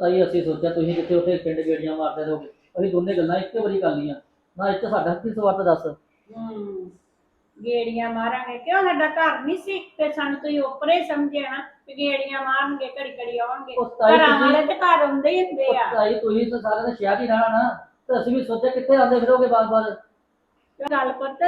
ਤਾਈ ਅਸੀਂ ਸੋਚਿਆ ਤੁਸੀਂ ਕਿੱਥੇ ਉੱਥੇ ਪਿੰਡ ਗੇੜੀਆਂ ਮਾਰਦੇ ਰਹੋਗੇ। ਅਸੀਂ ਦੋਨੇ ਗੱਲਾਂ ਇੱਕੇ ਵਾਰੀ ਕਰ ਲਈਆਂ। ਨਾ ਇੱਥੇ ਸਾਡਾ ਕੀ ਸਵਾਰਥ ਦੱਸ। ਹੂੰ ਗੇੜੀਆਂ ਮਾਰਾਂਗੇ। ਕਿਉਂ ਸਾਡਾ ਘਰ ਨਹੀਂ ਸੀ? ਤੇ ਸਾਨੂੰ ਤੁਸੀਂ ਉੱਪਰੇ ਸਮਝਿਆ ਨਾ ਕਿ ਗੇੜੀਆਂ ਮਾਰਨਗੇ ਘੜੀ ਘੜੀ ਆਉਣਗੇ। ਉਹ ਘਰਾਂ ਵਾਲੇ ਤੇ ਘਰ ਹੁੰਦੇ ਹੀ ਹੁੰਦੇ ਆ। ਤਾਈ ਤੁਸੀਂ ਤਾਂ ਸਾਰਿਆਂ ਨੇ ਸ਼ਹਿਰ ਹੀ ਰਹਿਣਾ ਨਾ। ਤੇ ਅਸੀਂ ਵੀ ਸੋਚਿਆ ਕਿੱਥੇ ਆਂਦੇ ਫਿਰੋਗੇ ਬਾਰ-ਬਾਰ ਗੱਲ ਪੁੱਤ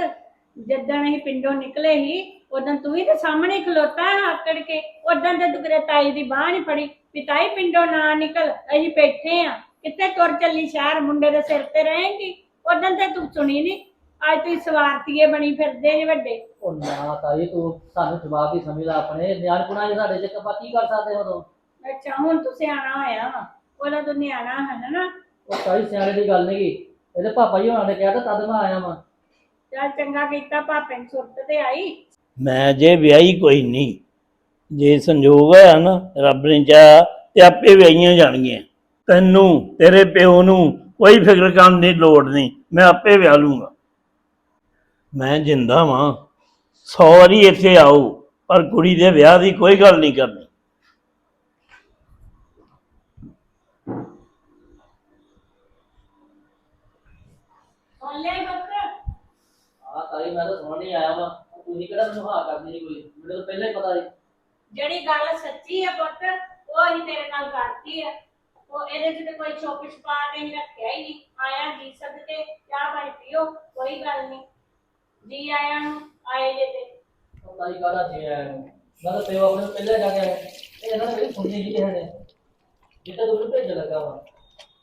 ਜਦੋਂ ਅਸੀਂ ਪਿੰਡੋਂ ਨਿਕਲੇ ਸੀ ਉਦੋਂ ਤੂੰ ਵੀ ਤੇ ਸਾਹਮਣੇ ਖਲੋਤਾ ਹੈ ਆਕੜ ਕੇ। ਉਦੋਂ ਤੇ ਦੁਗਰੇ ਤਾਈ ਦੀ ਬਾਹ ਨਹੀਂ ਫੜੀ। ਵੀ ਤਾਈ ਪਿੰਡੋਂ ਨਾ ਨਿਕਲ ਅਸੀਂ ਬੈਠੇ ਆ। ਕਿੱਥੇ ਤੁਰ ਚੱਲੀ ਸ਼ਹਿਰ? ਮੁੰਡੇ ਦੇ ਸਿਰ ਤੇ ਰਹੇਂਗੀ। ਉਦੋਂ ਤੇ ਤੂੰ ਸੁਣੀ ਨਹੀਂ ਅੱਜ ਤੁਸੀਂ ਸਵਾਰਥੀਏ ਬਣੀ ਫਿਰਦੇ ਨੇ ਵੱਡੇ। ਉਹ ਨਾ ਤਾਈ ਤੂੰ ਸਾਨੂੰ ਜਵਾਬ ਹੀ ਸਮਝ ਲੈ ਆਪਣੇ। ਨਿਆਣਪੁਣਾ ਜੇ ਸਾਡੇ ਚ ਆਪਾਂ ਕੀ ਕਰ ਸਕਦੇ ਹਾਂ ਉਦੋਂ? ਅੱਛਾ ਹੁਣ ਤੂੰ ਸਿਆਣਾ ਹੋਇਆ ਵਾ। ਉਹਦਾ ਤੂੰ ਨਿਆਣਾ ਹੈ ਨਾ ਉਹ ਤਾਈ ਸਿਆਣੇ ਦੀ ਗੱਲ ਨਹੀਂ ਇਹਦੇ ਪਾਪਾ ਜੀ ਹੋਣਾ ਨੇ ਕਿਹਾ ਤਾਂ ਤਦ ਮੈਂ ਆਇਆ ਵਾਂ। ਚੱਲ ਚੰਗਾ ਕੀਤਾ ਭਾਪੇ ਨੂੰ ਸੁਰਤ ਤੇ ਆਈ। ਮੈਂ ਜੇ ਵਿਆਹੀ ਕੋਈ ਨਹੀਂ ਜੇ ਸੰਜੋਗ ਹੋਇਆ ਨਾ ਰੱਬ ਨੇ ਚਾਹਿਆ ਤੇ ਆਪੇ ਵਿਆਹੀਆਂ ਜਾਣਗੀਆਂ। ਤੈਨੂੰ ਤੇਰੇ ਪਿਓ ਨੂੰ ਕੋਈ ਫਿਕਰ ਕਰਨ ਦੀ ਲੋੜ ਨਹੀਂ ਮੈਂ ਆਪੇ ਵਿਆਹ ਲੂੰਗਾ। ਮੈਂ ਜਿੰਦਾ ਵਾਂ ਸੌ ਵਾਰੀ ਇੱਥੇ ਆਓ ਪਰ ਕੁੜੀ ਦੇ ਵਿਆਹ ਦੀ ਕੋਈ ਗੱਲ ਨਹੀਂ ਕਰਨੀ। ਆ ਤਾਈ ਮੈਂ ਤਾਂ ਸੁਣ ਨਹੀਂ ਆਇਆ ਵਾਂ। ਤੁਸੀਂ ਕਿਹੜਾ ਮੈਨੂੰ ਹਾਂ ਕਰਦੀ ਨਹੀਂ ਕੋਈ? ਮੈਨੂੰ ਤਾਂ ਪਹਿਲਾਂ ਹੀ ਪਤਾ ਸੀ। ਜਿਹੜੀ ਗੱਲ ਸੱਚੀ ਹੈ ਪੁੱਤ ਉਹ ਹੀ ਤੇਰੇ ਨਾਲ ਕਰਤੀ ਹੈ ਉਹ ਇਹਦੇ 'ਚ ਤੇ ਕੋਈ ਛੁਪ ਛਪਾ ਕੇ ਨਹੀਂ ਰੱਖਿਆ ਹੀ ਨਹੀਂ। ਆਇਆ ਜੀ ਸਦਕੇ ਚਾਹ ਪਾਣੀ ਪੀਓ ਕੋਈ ਗੱਲ ਨਹੀਂ। ਜੀ ਆਇਆਂ ਨੂੰ ਆਏ ਜੇ ਤੇ। ਉਹ ਤਾਈ ਕਾਹਦਾ ਜੀ ਆਇਆ ਨੂੰ। ਮੈਂ ਤਾਂ ਪਿਓ ਆਪਣੇ ਪਹਿਲਾਂ ਹੀ ਜਾ ਕੇ ਆਇਆ। ਇਹ ਇਹਨਾਂ ਨੇ ਸੁਣਨੀ ਕੀ ਹੈ ਨੇ। ਜਿੱਦਾਂ ਤੁਹਾਨੂੰ ਭੇਜ ਲੱਗਾ ਵਾ।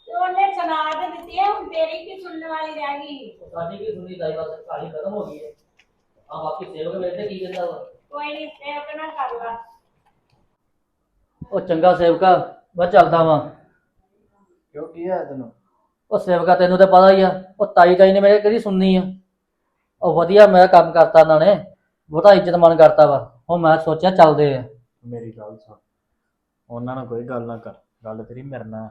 ਤੇ ਉਹਨੇ ਸੁਣਾ ਤੇ ਦਿੱਤੀ ਹੈ ਹੁਣ ਤੇਰੀ ਕੀ ਸੁਣਨ ਵਾਲੀ ਰਹਿ ਗਈ? ਸਾਡੀ ਕੀ ਸੁਣੀ ਤਾਈ ਬਸ ਕਹਾਣੀ ਖਤਮ ਹੋ ਗਈ ਹੈ। ਆ ਬਾਕੀ ਸੇਵਕ ਵੇਖਦੇ ਕੀ ਕਹਿੰਦਾ ਵਾ। ਕੋਈ ਨਹੀਂ ਸੇਵਕ ਨਾ ਕਰ ਲਾ। ਉਹ ਚੰਗਾ ਸੇਵਕਾ ਮੈਂ ਚੱਲਦਾ ਵਾਂ। ਕਿਉਂ ਕੀ ਹੈ ਤੈਨੂੰ? ਉਹ ਸੇਵਕਾ ਤੈਨੂੰ ਤਾਂ ਪਤਾ ਹੀ ਆ ਉਹ ਤਾਈ ਤਾਈ ਨੇ ਮੇਰੇ ਕਿਹੜੀ ਸੁਣਨੀ ਆ। ਉਹ ਵਧੀਆ ਮੇਰਾ ਕੰਮ ਕਰਤਾ ਉਹਨਾਂ ਨੇ ਬਹੁਤਾ ਇੱਜ਼ਤ ਮਾਨ ਕਰਤਾ ਵਾ। ਉਹ ਮੈਂ ਸੋਚਿਆ ਚੱਲਦੇ ਆ। ਮੇਰੀ ਗੱਲ ਸੁਣ। ਉਹਨਾਂ ਨਾਲ ਕੋਈ ਗੱਲ ਨਾ ਕਰ ਗੱਲ ਤੇਰੀ ਮੇਰੇ ਨਾਲ।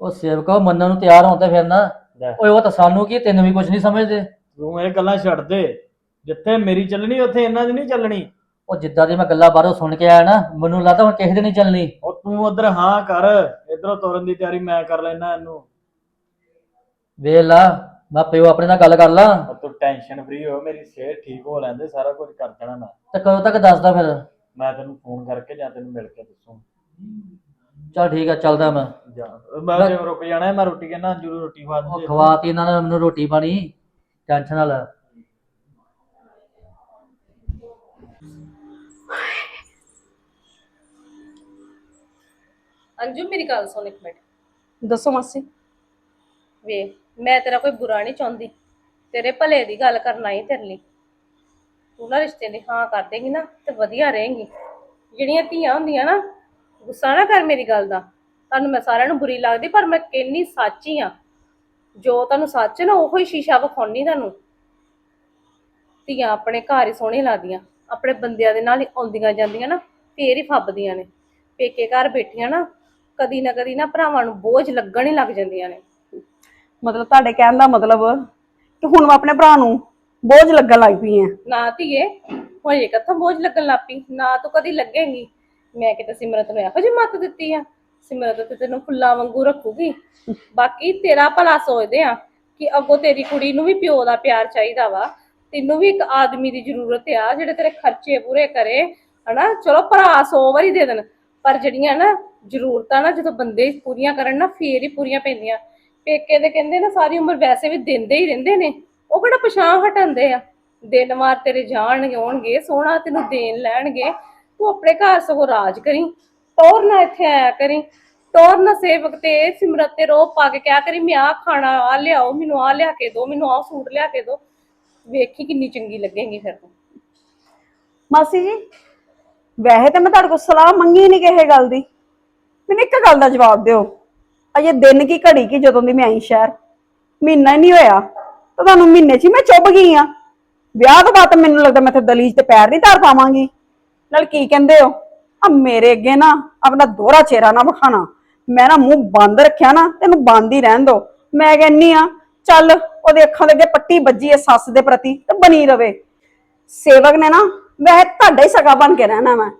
ਉਹ ਸੇਵਕਾ ਉਹ ਮੰਨਣ ਨੂੰ ਤਿਆਰ ਹੋਣ ਤੇ ਫਿਰ ਨਾ ਲੈ। ਓਏ ਉਹ ਤਾਂ ਸਾਨੂੰ ਕੀ ਤੈਨੂੰ ਵੀ ਕੁਝ ਨਹੀਂ ਸਮਝਦੇ। ਤੂੰ ਇਹ ਗੱਲਾਂ ਛੱਡ ਦੇ। ਜਿੱਥੇ ਮੇਰੀ ਚੱਲਣੀ ਉੱਥੇ ਇਹਨਾਂ ਦੀ ਨਹੀਂ ਚੱਲਣੀ। ਉਹ ਜਿੱਦਾਂ ਦੀ ਮੈਂ ਗੱਲਾਂ ਬਾਹਰੋਂ ਸੁਣ ਕੇ ਆਇਆ ਨਾ ਮੈਨੂੰ ਲੱਗਦਾ ਹੁਣ ਕਿਸੇ ਦੀ ਨਹੀਂ ਚੱਲਣੀ। ਉਹ ਤੂੰ ਉਧਰ ਹਾਂ ਕਰ ਇਧਰੋਂ ਤੁਰਨ ਦੀ ਤਿਆਰੀ ਮੈਂ ਕਰ ਲੈਣਾ ਇਹਨੂੰ। ਵੇਖ ਲਾ ਮੈਂ ਪਿਓ ਆਪਣੇ ਨਾਲ ਗੱਲ ਕਰ ਲਾਂ। ਉਹ ਤੂੰ ਟੈਨਸ਼ਨ ਫ੍ਰੀ ਹੋ ਮੇਰੀ ਸਿਹਤ ਠੀਕ ਹੋ ਲੈਂਦੇ ਸਾਰਾ ਕੁਝ ਕਰ ਦੇਣਾ ਮੈਂ। ਤੇ ਕਦੋਂ ਤੱਕ ਦੱਸਦਾ ਫਿਰ? ਮੈਂ ਤੈਨੂੰ ਫੋਨ ਕਰਕੇ ਜਾਂ ਤੈਨੂੰ ਮਿਲ ਕੇ ਦੱਸੂ। ਚਲ ਠੀਕ ਆ ਚੱਲਦਾ ਮੈਂ। ਜਾ ਮੈਂ ਜੇ ਰੁਕ ਜਾਣਾ ਹੈ, ਮੈਂ ਰੋਟੀ ਕਹਿੰਦਾ ਅੰਜੂ ਰੋਟੀ ਖਵਾ ਉਹ ਦੇ ਖਵਾਤੀ ਇਹਨਾਂ ਨੇ ਮੈਨੂੰ ਰੋਟੀ ਪਾਣੀ ਟੈਨਸ਼ਨ ਨਾ ਲੈ। ਅੰਜੂ ਮੇਰੀ ਗੱਲ ਸੁਣ ਇੱਕ ਮਿੰਟ। ਦੱਸੋ ਮਾਸੀ। ਵੇ ਮੈਂ ਤੇਰਾ ਕੋਈ ਬੁਰਾ ਨਹੀਂ ਚਾਹੁੰਦੀ। ਤੇਰੇ ਭਲੇ ਦੀ ਗੱਲ ਕਰਨਾ ਹੀ ਤੇਰੇ ਲਈ। ਤੂੰ ਨਾ ਰਿਸ਼ਤੇ ਦੀ ਹਾਂ ਕਰ ਦੇਂਗੀ ਨਾ ਤੇ ਵਧੀਆ ਰਹੇਂਗੀ। ਜਿਹੜੀਆਂ ਧੀਆਂ ਹੁੰਦੀਆਂ ਨਾ ਗੁੱਸਾ ਨਾ ਕਰ ਮੇਰੀ ਗੱਲ ਦਾ। ਤੁਹਾਨੂੰ ਮੈਂ ਸਾਰਿਆਂ ਨੂੰ ਬੁਰੀ ਲੱਗਦੀ ਪਰ ਮੈਂ ਕਹਿੰਨੀ ਸੱਚੀ ਆ। ਜੋ ਤੁਹਾਨੂੰ ਸੱਚ ਨਾ ਉਹੋ ਹੀ ਸ਼ੀਸ਼ਾ ਵਿਖਾਉਣੀ ਤੁਹਾਨੂੰ। ਧੀਆਂ ਆਪਣੇ ਘਰ ਹੀ ਸੋਹਣੇ ਲੱਗਦੀਆਂ। ਆਪਣੇ ਬੰਦਿਆਂ ਦੇ ਨਾਲ ਹੀ ਆਉਂਦੀਆਂ ਜਾਂਦੀਆਂ ਨਾ ਫੇਰ ਹੀ ਫੱਬਦੀਆਂ ਨੇ। ਪੇਕੇ ਘਰ ਬੈਠੀਆਂ ਨਾ ਕਦੀ ਨਾ ਕਦੀ ਨਾ ਭਰਾਵਾਂ ਨੂੰ ਬੋਝ ਲੱਗਣ ਹੀ ਲੱਗ ਜਾਂਦੀਆਂ ਨੇ। ਮਤਲਬ ਤੁਹਾਡੇ ਕਹਿਣ ਦਾ ਮਤਲਬ ਕਿ ਹੁਣ ਮੈਂ ਆਪਣੇ ਭਰਾ ਨੂੰ ਬੋਝ ਲੱਗਣ ਲੱਗ ਪਈ ਆ ਨਾ ਧੀਏ ਹੋਏ ਕਿੱਥੋਂ ਬੋਝ ਲੱਗਣ ਲੱਪੀ ਨਾ ਤੂੰ ਕਦੀ ਲੱਗੇਂਗੀ। ਮੈਂ ਕਿਤੇ ਸਿਮਰਤ ਨੂੰ ਇਹੋ ਜਿਹੀ ਮੱਤ ਦਿੱਤੀ ਆ ਸਿਮਰਤ ਤੇ ਤੈਨੂੰ ਫੁੱਲਾਂ ਵਾਂਗੂ ਰੱਖੂਗੀ। ਬਾਕੀ ਤੇਰਾ ਭਲਾ ਸੋਚਦੇ ਆ ਕਿ ਅੱਗੋਂ ਤੇਰੀ ਕੁੜੀ ਨੂੰ ਵੀ ਪਿਓ ਦਾ ਪਿਆਰ ਚਾਹੀਦਾ ਵਾ। ਤੈਨੂੰ ਵੀ ਇੱਕ ਆਦਮੀ ਦੀ ਜ਼ਰੂਰਤ ਆ ਜਿਹੜੇ ਤੇਰੇ ਖਰਚੇ ਪੂਰੇ ਕਰੇ ਹਨਾ? ਚਲੋ ਭਰਾ ਸੌ ਵਾਰੀ ਦੇ ਦੇਣ ਪਰ ਜਿਹੜੀਆਂ ਨਾ ਜ਼ਰੂਰਤਾਂ ਨਾ ਜਦੋਂ ਬੰਦੇ ਪੂਰੀਆਂ ਕਰਨ ਨਾ ਫੇਰ ਹੀ ਪੂਰੀਆਂ ਪੈਂਦੀਆਂ। ਪੇਕੇ ਦੇ ਕਹਿੰਦੇ ਨਾ ਸਾਰੀ ਉਮਰ ਵੈਸੇ ਵੀ ਦਿੰਦੇ ਹੀ ਰਹਿੰਦੇ ਨੇ। ਉਹ ਕਿਹੜਾ ਪਛਾਣ ਹਟਾਉਂਦੇ ਆ। ਦਿਨ ਵਾਰ ਤੇਰੇ ਜਾਣਗੇ ਆਉਣਗੇ ਸੋਹਣਾ ਤੈਨੂੰ ਦੇਣ ਲੈਣਗੇ। ਤੂੰ ਆਪਣੇ ਘਰ ਸਗੋਂ ਰਾਜ ਕਰੀ ਟੋਰ ਨਾ ਇੱਥੇ ਆਇਆ ਕਰੀ। ਟੋਰ ਨਾ ਸੇਵਕ ਤੇ ਸਿਮਰਤ ਤੇ ਰੋ ਪਾ ਕੇ ਕਿਆ ਕਰੀ, ਮੈਂ ਆ ਖਾਣਾ ਆ ਲਿਆਓ, ਮੈਨੂੰ ਆ ਲਿਆ ਕੇ ਦਿਓ, ਮੈਨੂੰ ਆ ਸੂਟ ਲਿਆ ਕੇ ਦਿਓ। ਵੇਖੀ ਕਿੰਨੀ ਚੰਗੀ ਲੱਗੇਗੀ ਫਿਰ ਤੂੰ। ਮਾਸੀ ਜੀ, ਵੈਸੇ ਤਾਂ ਮੈਂ ਤੁਹਾਡੇ ਕੋਲ ਸਲਾਹ ਮੰਗੀ ਨਹੀਂ ਕਿਸੇ ਗੱਲ ਦੀ। ਮੈਨੂੰ ਇੱਕ ਗੱਲ ਦਾ ਜਵਾਬ ਦਿਓ। ਅਜੇ ਦਿਨ ਕੀ ਘੜੀ ਕੀ ਜਦੋਂ ਦੀ ਮੈਂ ਆਈ ਸ਼ਹਿਰ? ਮਹੀਨਾ ਹੀ ਨਹੀਂ ਹੋਇਆ। ਤਾਂ ਤੁਹਾਨੂੰ ਮਹੀਨੇ 'ਚ ਹੀ ਮੈਂ ਚੁੱਭ ਗਈ ਆ ਵਿਆਹ ਤੋਂ ਬਾਅਦ ਤਾਂ ਮੈਨੂੰ ਲੱਗਦਾ ਮੈਂ ਤੇ ਦਲੀਜ ਤੇ ਪੈਰ ਨਹੀਂ ਧਰ ਪਾਵਾਂਗੀ। ਨਾਲ ਕੀ ਕਹਿੰਦੇ ਹੋ? ਆ ਮੇਰੇ ਅੱਗੇ ਨਾ ਆਪਣਾ ਦੋਹਰਾ ਚਿਹਰਾ ਨਾ ਵਿਖਾਣਾ। ਮੈਂ ਨਾ ਮੂੰਹ ਬੰਦ ਰੱਖਿਆ ਨਾ, ਤੈਨੂੰ ਬੰਦ ਹੀ ਰਹਿਣ ਦੋ। ਮੈਂ ਕਹਿੰਨੀ ਆ, ਚੱਲ ਉਹਦੇ ਅੱਖਾਂ ਦੇ ਅੱਗੇ ਪੱਟੀ ਵੱਜੀ ਐ ਸੱਸ ਦੇ ਪ੍ਰਤੀ ਤੇ ਬਣੀ ਰਵੇ। ਸੇਵਕ ਨੇ ਨਾ, ਵੈਸੇ ਤੁਹਾਡਾ ਹੀ ਸਗਾ ਬਣ ਕੇ ਰਹਿਣਾ ਮੈਂ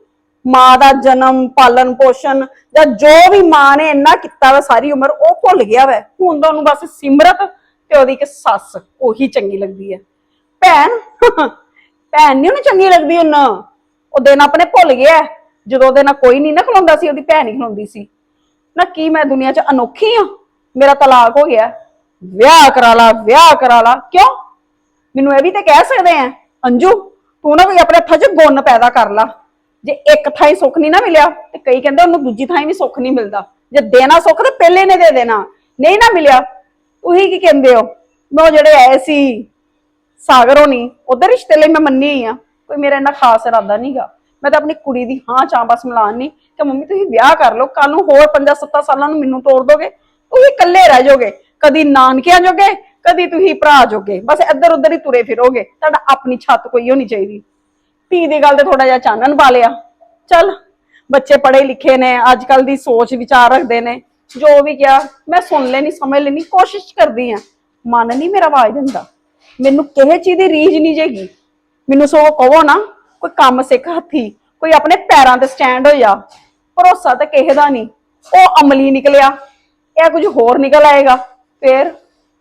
ਮਾਂ ਦਾ ਜਨਮ, ਪਾਲਣ ਪੋਸ਼ਣ ਜਾਂ ਜੋ ਵੀ ਮਾਂ ਨੇ ਇੰਨਾ ਕੀਤਾ ਵਾ ਸਾਰੀ ਉਮਰ, ਉਹ ਭੁੱਲ ਗਿਆ ਵਾ। ਹੁਣ ਤਾਂ ਉਹਨੂੰ ਬਸ ਸਿਮਰਤ ਤੇ ਉਹਦੀ ਇੱਕ ਸੱਸ, ਉਹੀ ਚੰਗੀ ਲੱਗਦੀ ਹੈ ਭੈਣ? ਭੈਣ ਨਹੀਂ ਉਹਨੂੰ ਚੰਗੀ ਲੱਗਦੀ ਹੁਣ। ਉਹ ਦਿਨ ਆਪਣੇ ਭੁੱਲ ਗਿਆ। ਜਦੋਂ ਉਹਦੇ ਨਾਲ ਕੋਈ ਨਹੀਂ ਨਾ ਖਲੋਂਦਾ ਸੀ, ਉਹਦੀ ਭੈਣ ਹੀ ਖਲੋਂਦੀ ਸੀ। ਨਾ ਕੀ ਮੈਂ ਦੁਨੀਆ 'ਚ ਅਨੋਖੀ ਆ? ਮੇਰਾ ਤਲਾਕ ਹੋ ਗਿਆ। ਵਿਆਹ ਕਰਾ ਲਾ, ਵਿਆਹ ਕਰਾ ਲਾ। ਕਿਉਂ? ਮੈਨੂੰ ਇਹ ਵੀ ਤੇ ਕਹਿ ਸਕਦੇ ਆ। ਅੰਜੂ, ਤੂੰ ਨਾ ਕੋਈ ਆਪਣੇ ਹੱਥਾਂ 'ਚ ਗੁਣ ਪੈਦਾ ਕਰ ਲਾ। ਜੇ ਇੱਕ ਥਾਂ ਹੀ ਸੁੱਖ ਨਹੀਂ ਨਾ ਮਿਲਿਆ, ਤੇ ਕਈ ਕਹਿੰਦੇ ਉਹਨੂੰ ਦੂਜੀ ਥਾਂ ਵੀ ਸੁੱਖ ਨਹੀਂ ਮਿਲਦਾ। ਜੇ ਦੇਣਾ ਸੁੱਖ, ਤੇ ਪਹਿਲੇ ਨੇ ਦੇ ਦੇਣਾ। ਨਹੀਂ ਨਾ ਮਿਲਿਆ ਉਹੀ ਕੀ ਕਹਿੰਦੇ ਹੋ? ਮੈਂ ਉਹ ਜਿਹੜੇ ਆਏ ਸੀ, ਸਾਗਰ ਹੋਣੀ ਉਹਦੇ ਰਿਸ਼ਤੇ ਲਈ ਮੈਂ ਮੰਨੀ ਹੀ ਆ। ਕੋਈ ਮੇਰਾ ਇੰਨਾ ਖਾਸ ਇਰਾਦਾ ਨਹੀਂਗਾ ਮੈਂ ਤਾਂ ਆਪਣੀ ਕੁੜੀ ਦੀ ਹਾਂ ਚਾਂ ਬਸ ਮਿਲਾਨ ਨਹੀਂ। ਕਿ ਮੰਮੀ, ਤੁਸੀਂ ਵਿਆਹ ਕਰ ਲਓ ਕੱਲ ਨੂੰ ਹੋਰ 5-7 ਸਾਲਾਂ ਨੂੰ ਮੈਨੂੰ ਤੋੜ ਦੋਗੇ। ਤੁਸੀਂ ਇਕੱਲੇ ਰਹਿ ਜਾਓਗੇ ਕਦੀ ਨਾਨਕਿਆਂ ਜੋਗੇ, ਕਦੀ ਤੁਸੀਂ ਭਰਾ ਜੋਗੇ। ਬਸ ਇੱਧਰ ਉੱਧਰ ਹੀ ਤੁਰੇ ਫਿਰੋਗੇ। ਤੁਹਾਡਾ ਆਪਣੀ ਛੱਤ ਕੋਈ ਹੋਣੀ ਚਾਹੀਦੀ। ਧੀ ਦੀ ਗੱਲ ਤੇ ਥੋੜਾ ਜਿਹਾ ਚਾਨਣ ਪਾ ਲਿਆ। ਚੱਲ, ਬੱਚੇ ਪੜ੍ਹੇ ਲਿਖੇ ਨੇ ਅੱਜ ਕੱਲ ਦੀ ਸੋਚ ਵਿਚਾਰ ਰੱਖਦੇ ਨੇ। ਜੋ ਵੀ ਕਿਹਾ, ਮੈਂ ਸੁਣ ਲੈਣੀ, ਸਮਝ ਲੈਣੀ, ਕੋਸ਼ਿਸ਼ ਕਰਦੀ ਆ ਮਨ ਨਹੀਂ ਮੇਰਾ ਆਵਾਜ਼ ਦਿੰਦਾ। ਮੈਨੂੰ ਕਿਸੇ ਚੀਜ਼ ਦੀ ਰੀਝ ਨਹੀਂ ਜੇਗੀ। ਮੈਨੂੰ ਸੋ ਕਹੋ ਨਾ, ਕੋਈ ਕੰਮ ਸਿੱਖ ਹੱਥੀ, ਕੋਈ ਆਪਣੇ ਪੈਰਾਂ ਤੇ ਸਟੈਂਡ ਹੋ ਜਾ ਭਰੋਸਾ ਤਾਂ ਕਿਸੇ ਦਾ ਨਹੀਂ। ਉਹ ਅਮਲੀ ਨਿਕਲਿਆ। ਇਹ ਕੁਝ ਹੋਰ ਨਿਕਲ ਆਏਗਾ। ਫੇਰ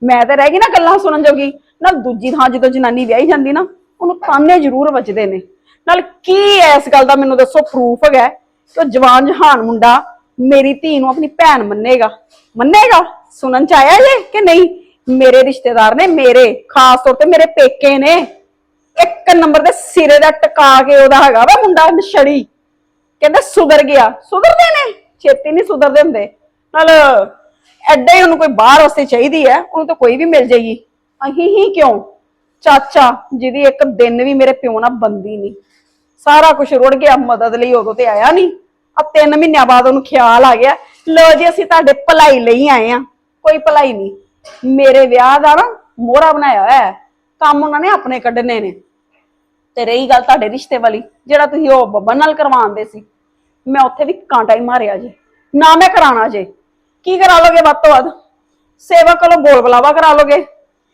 ਮੈਂ ਤਾਂ ਰਹਿ ਗਈ ਨਾ ਗੱਲਾਂ ਸੁਣਨ ਜੋਗੀ। ਨਾ ਦੂਜੀ ਥਾਂ ਜਦੋਂ ਜਨਾਨੀ ਵਿਆਹੀ ਜਾਂਦੀ ਨਾ, ਉਹਨੂੰ ਤਾਨੇ ਜ਼ਰੂਰ ਵੱਜਦੇ ਨੇ। ਨਾਲ ਕੀ ਹੈ ਇਸ ਗੱਲ ਦਾ ਮੈਨੂੰ ਦੱਸੋ ਪ੍ਰੂਫ ਹੈਗਾ ਕਿ ਜਵਾਨ ਜਹਾਨ ਮੁੰਡਾ ਮੇਰੀ ਧੀ ਨੂੰ ਆਪਣੀ ਭੈਣ ਮੰਨੇਗਾ। ਮੰਨੇਗਾ? ਸੁਣਨ ਚ ਆਇਆ ਜੇ ਕਿ ਨਹੀਂ? ਮੇਰੇ ਰਿਸ਼ਤੇਦਾਰ ਨੇ ਮੇਰੇ, ਖਾਸ ਤੌਰ ਤੇ ਮੇਰੇ ਪੇਕੇ ਨੇ। ਇੱਕ ਨੰਬਰ ਦੇ ਸਿਰੇ ਦਾ ਟਕਾ ਕੇ ਉਹਦਾ ਹੈਗਾ ਵਾ ਮੁੰਡਾ ਨਸ਼ੜੀ ਕਹਿੰਦੇ ਸੁਧਰ ਗਿਆ। ਸੁਧਰਦੇ ਨੇ? ਛੇਤੀ ਨਹੀਂ ਸੁਧਰਦੇ ਹੁੰਦੇ। ਨਾਲ ਐਡਾ ਹੀ ਉਹਨੂੰ ਕੋਈ ਬਾਹਰ ਵਾਸਤੇ ਚਾਹੀਦੀ ਹੈ ਉਹਨੂੰ ਤਾਂ ਕੋਈ ਵੀ ਮਿਲ ਜਾਏਗੀ। ਅਹੀਂ ਹੀ ਕਿਉਂ? ਚਾਚਾ, ਜਿਹਦੀ ਇੱਕ ਦਿਨ ਵੀ ਮੇਰੇ ਪਿਓ ਨਾਲ ਬੰਦੀ ਨਹੀਂ। ਸਾਰਾ ਕੁਝ ਰੁੜ ਗਿਆ, ਮਦਦ ਲਈ ਉਦੋਂ ਤੇ ਆਇਆ ਨਹੀਂ। ਆ ਤਿੰਨ ਮਹੀਨਿਆਂ ਬਾਅਦ ਉਹਨੂੰ ਖਿਆਲ ਆ ਗਿਆ ਲੋ ਜੀ ਅਸੀਂ ਤੁਹਾਡੇ ਭਲਾਈ ਲਈ ਆਏ ਆ ਕੋਈ ਭਲਾਈ ਨਹੀਂ। ਮੇਰੇ ਵਿਆਹ ਦਾ ਨਾ ਮੋਹਰਾ ਬਣਾਇਆ ਹੋਇਆ ਹੈ, ਕੰਮ ਉਹਨਾਂ ਨੇ ਆਪਣੇ ਕੱਢਣੇ ਨੇ। ਤੇ ਰਹੀ ਗੱਲ ਤੁਹਾਡੇ ਰਿਸ਼ਤੇ ਵਾਲੀ, ਜਿਹੜਾ ਤੁਸੀਂ ਉਹ ਬੱਬਨ ਨਾਲ ਕਰਵਾਉਂਦੇ ਸੀ। ਮੈਂ ਉੱਥੇ ਵੀ ਕਾਂਟਾ ਹੀ ਮਾਰਿਆ ਜੇ, ਨਾ ਮੈਂ ਕਰਾਣਾ ਜੇ। ਕੀ ਕਰਾ ਲੋਗੇ ਵੱਧ ਤੋਂ ਵੱਧ? ਸੇਵਕ ਕੋਲੋਂ ਬੋਲ ਬਲਾਵਾ ਕਰਾ ਲੋਗੇ,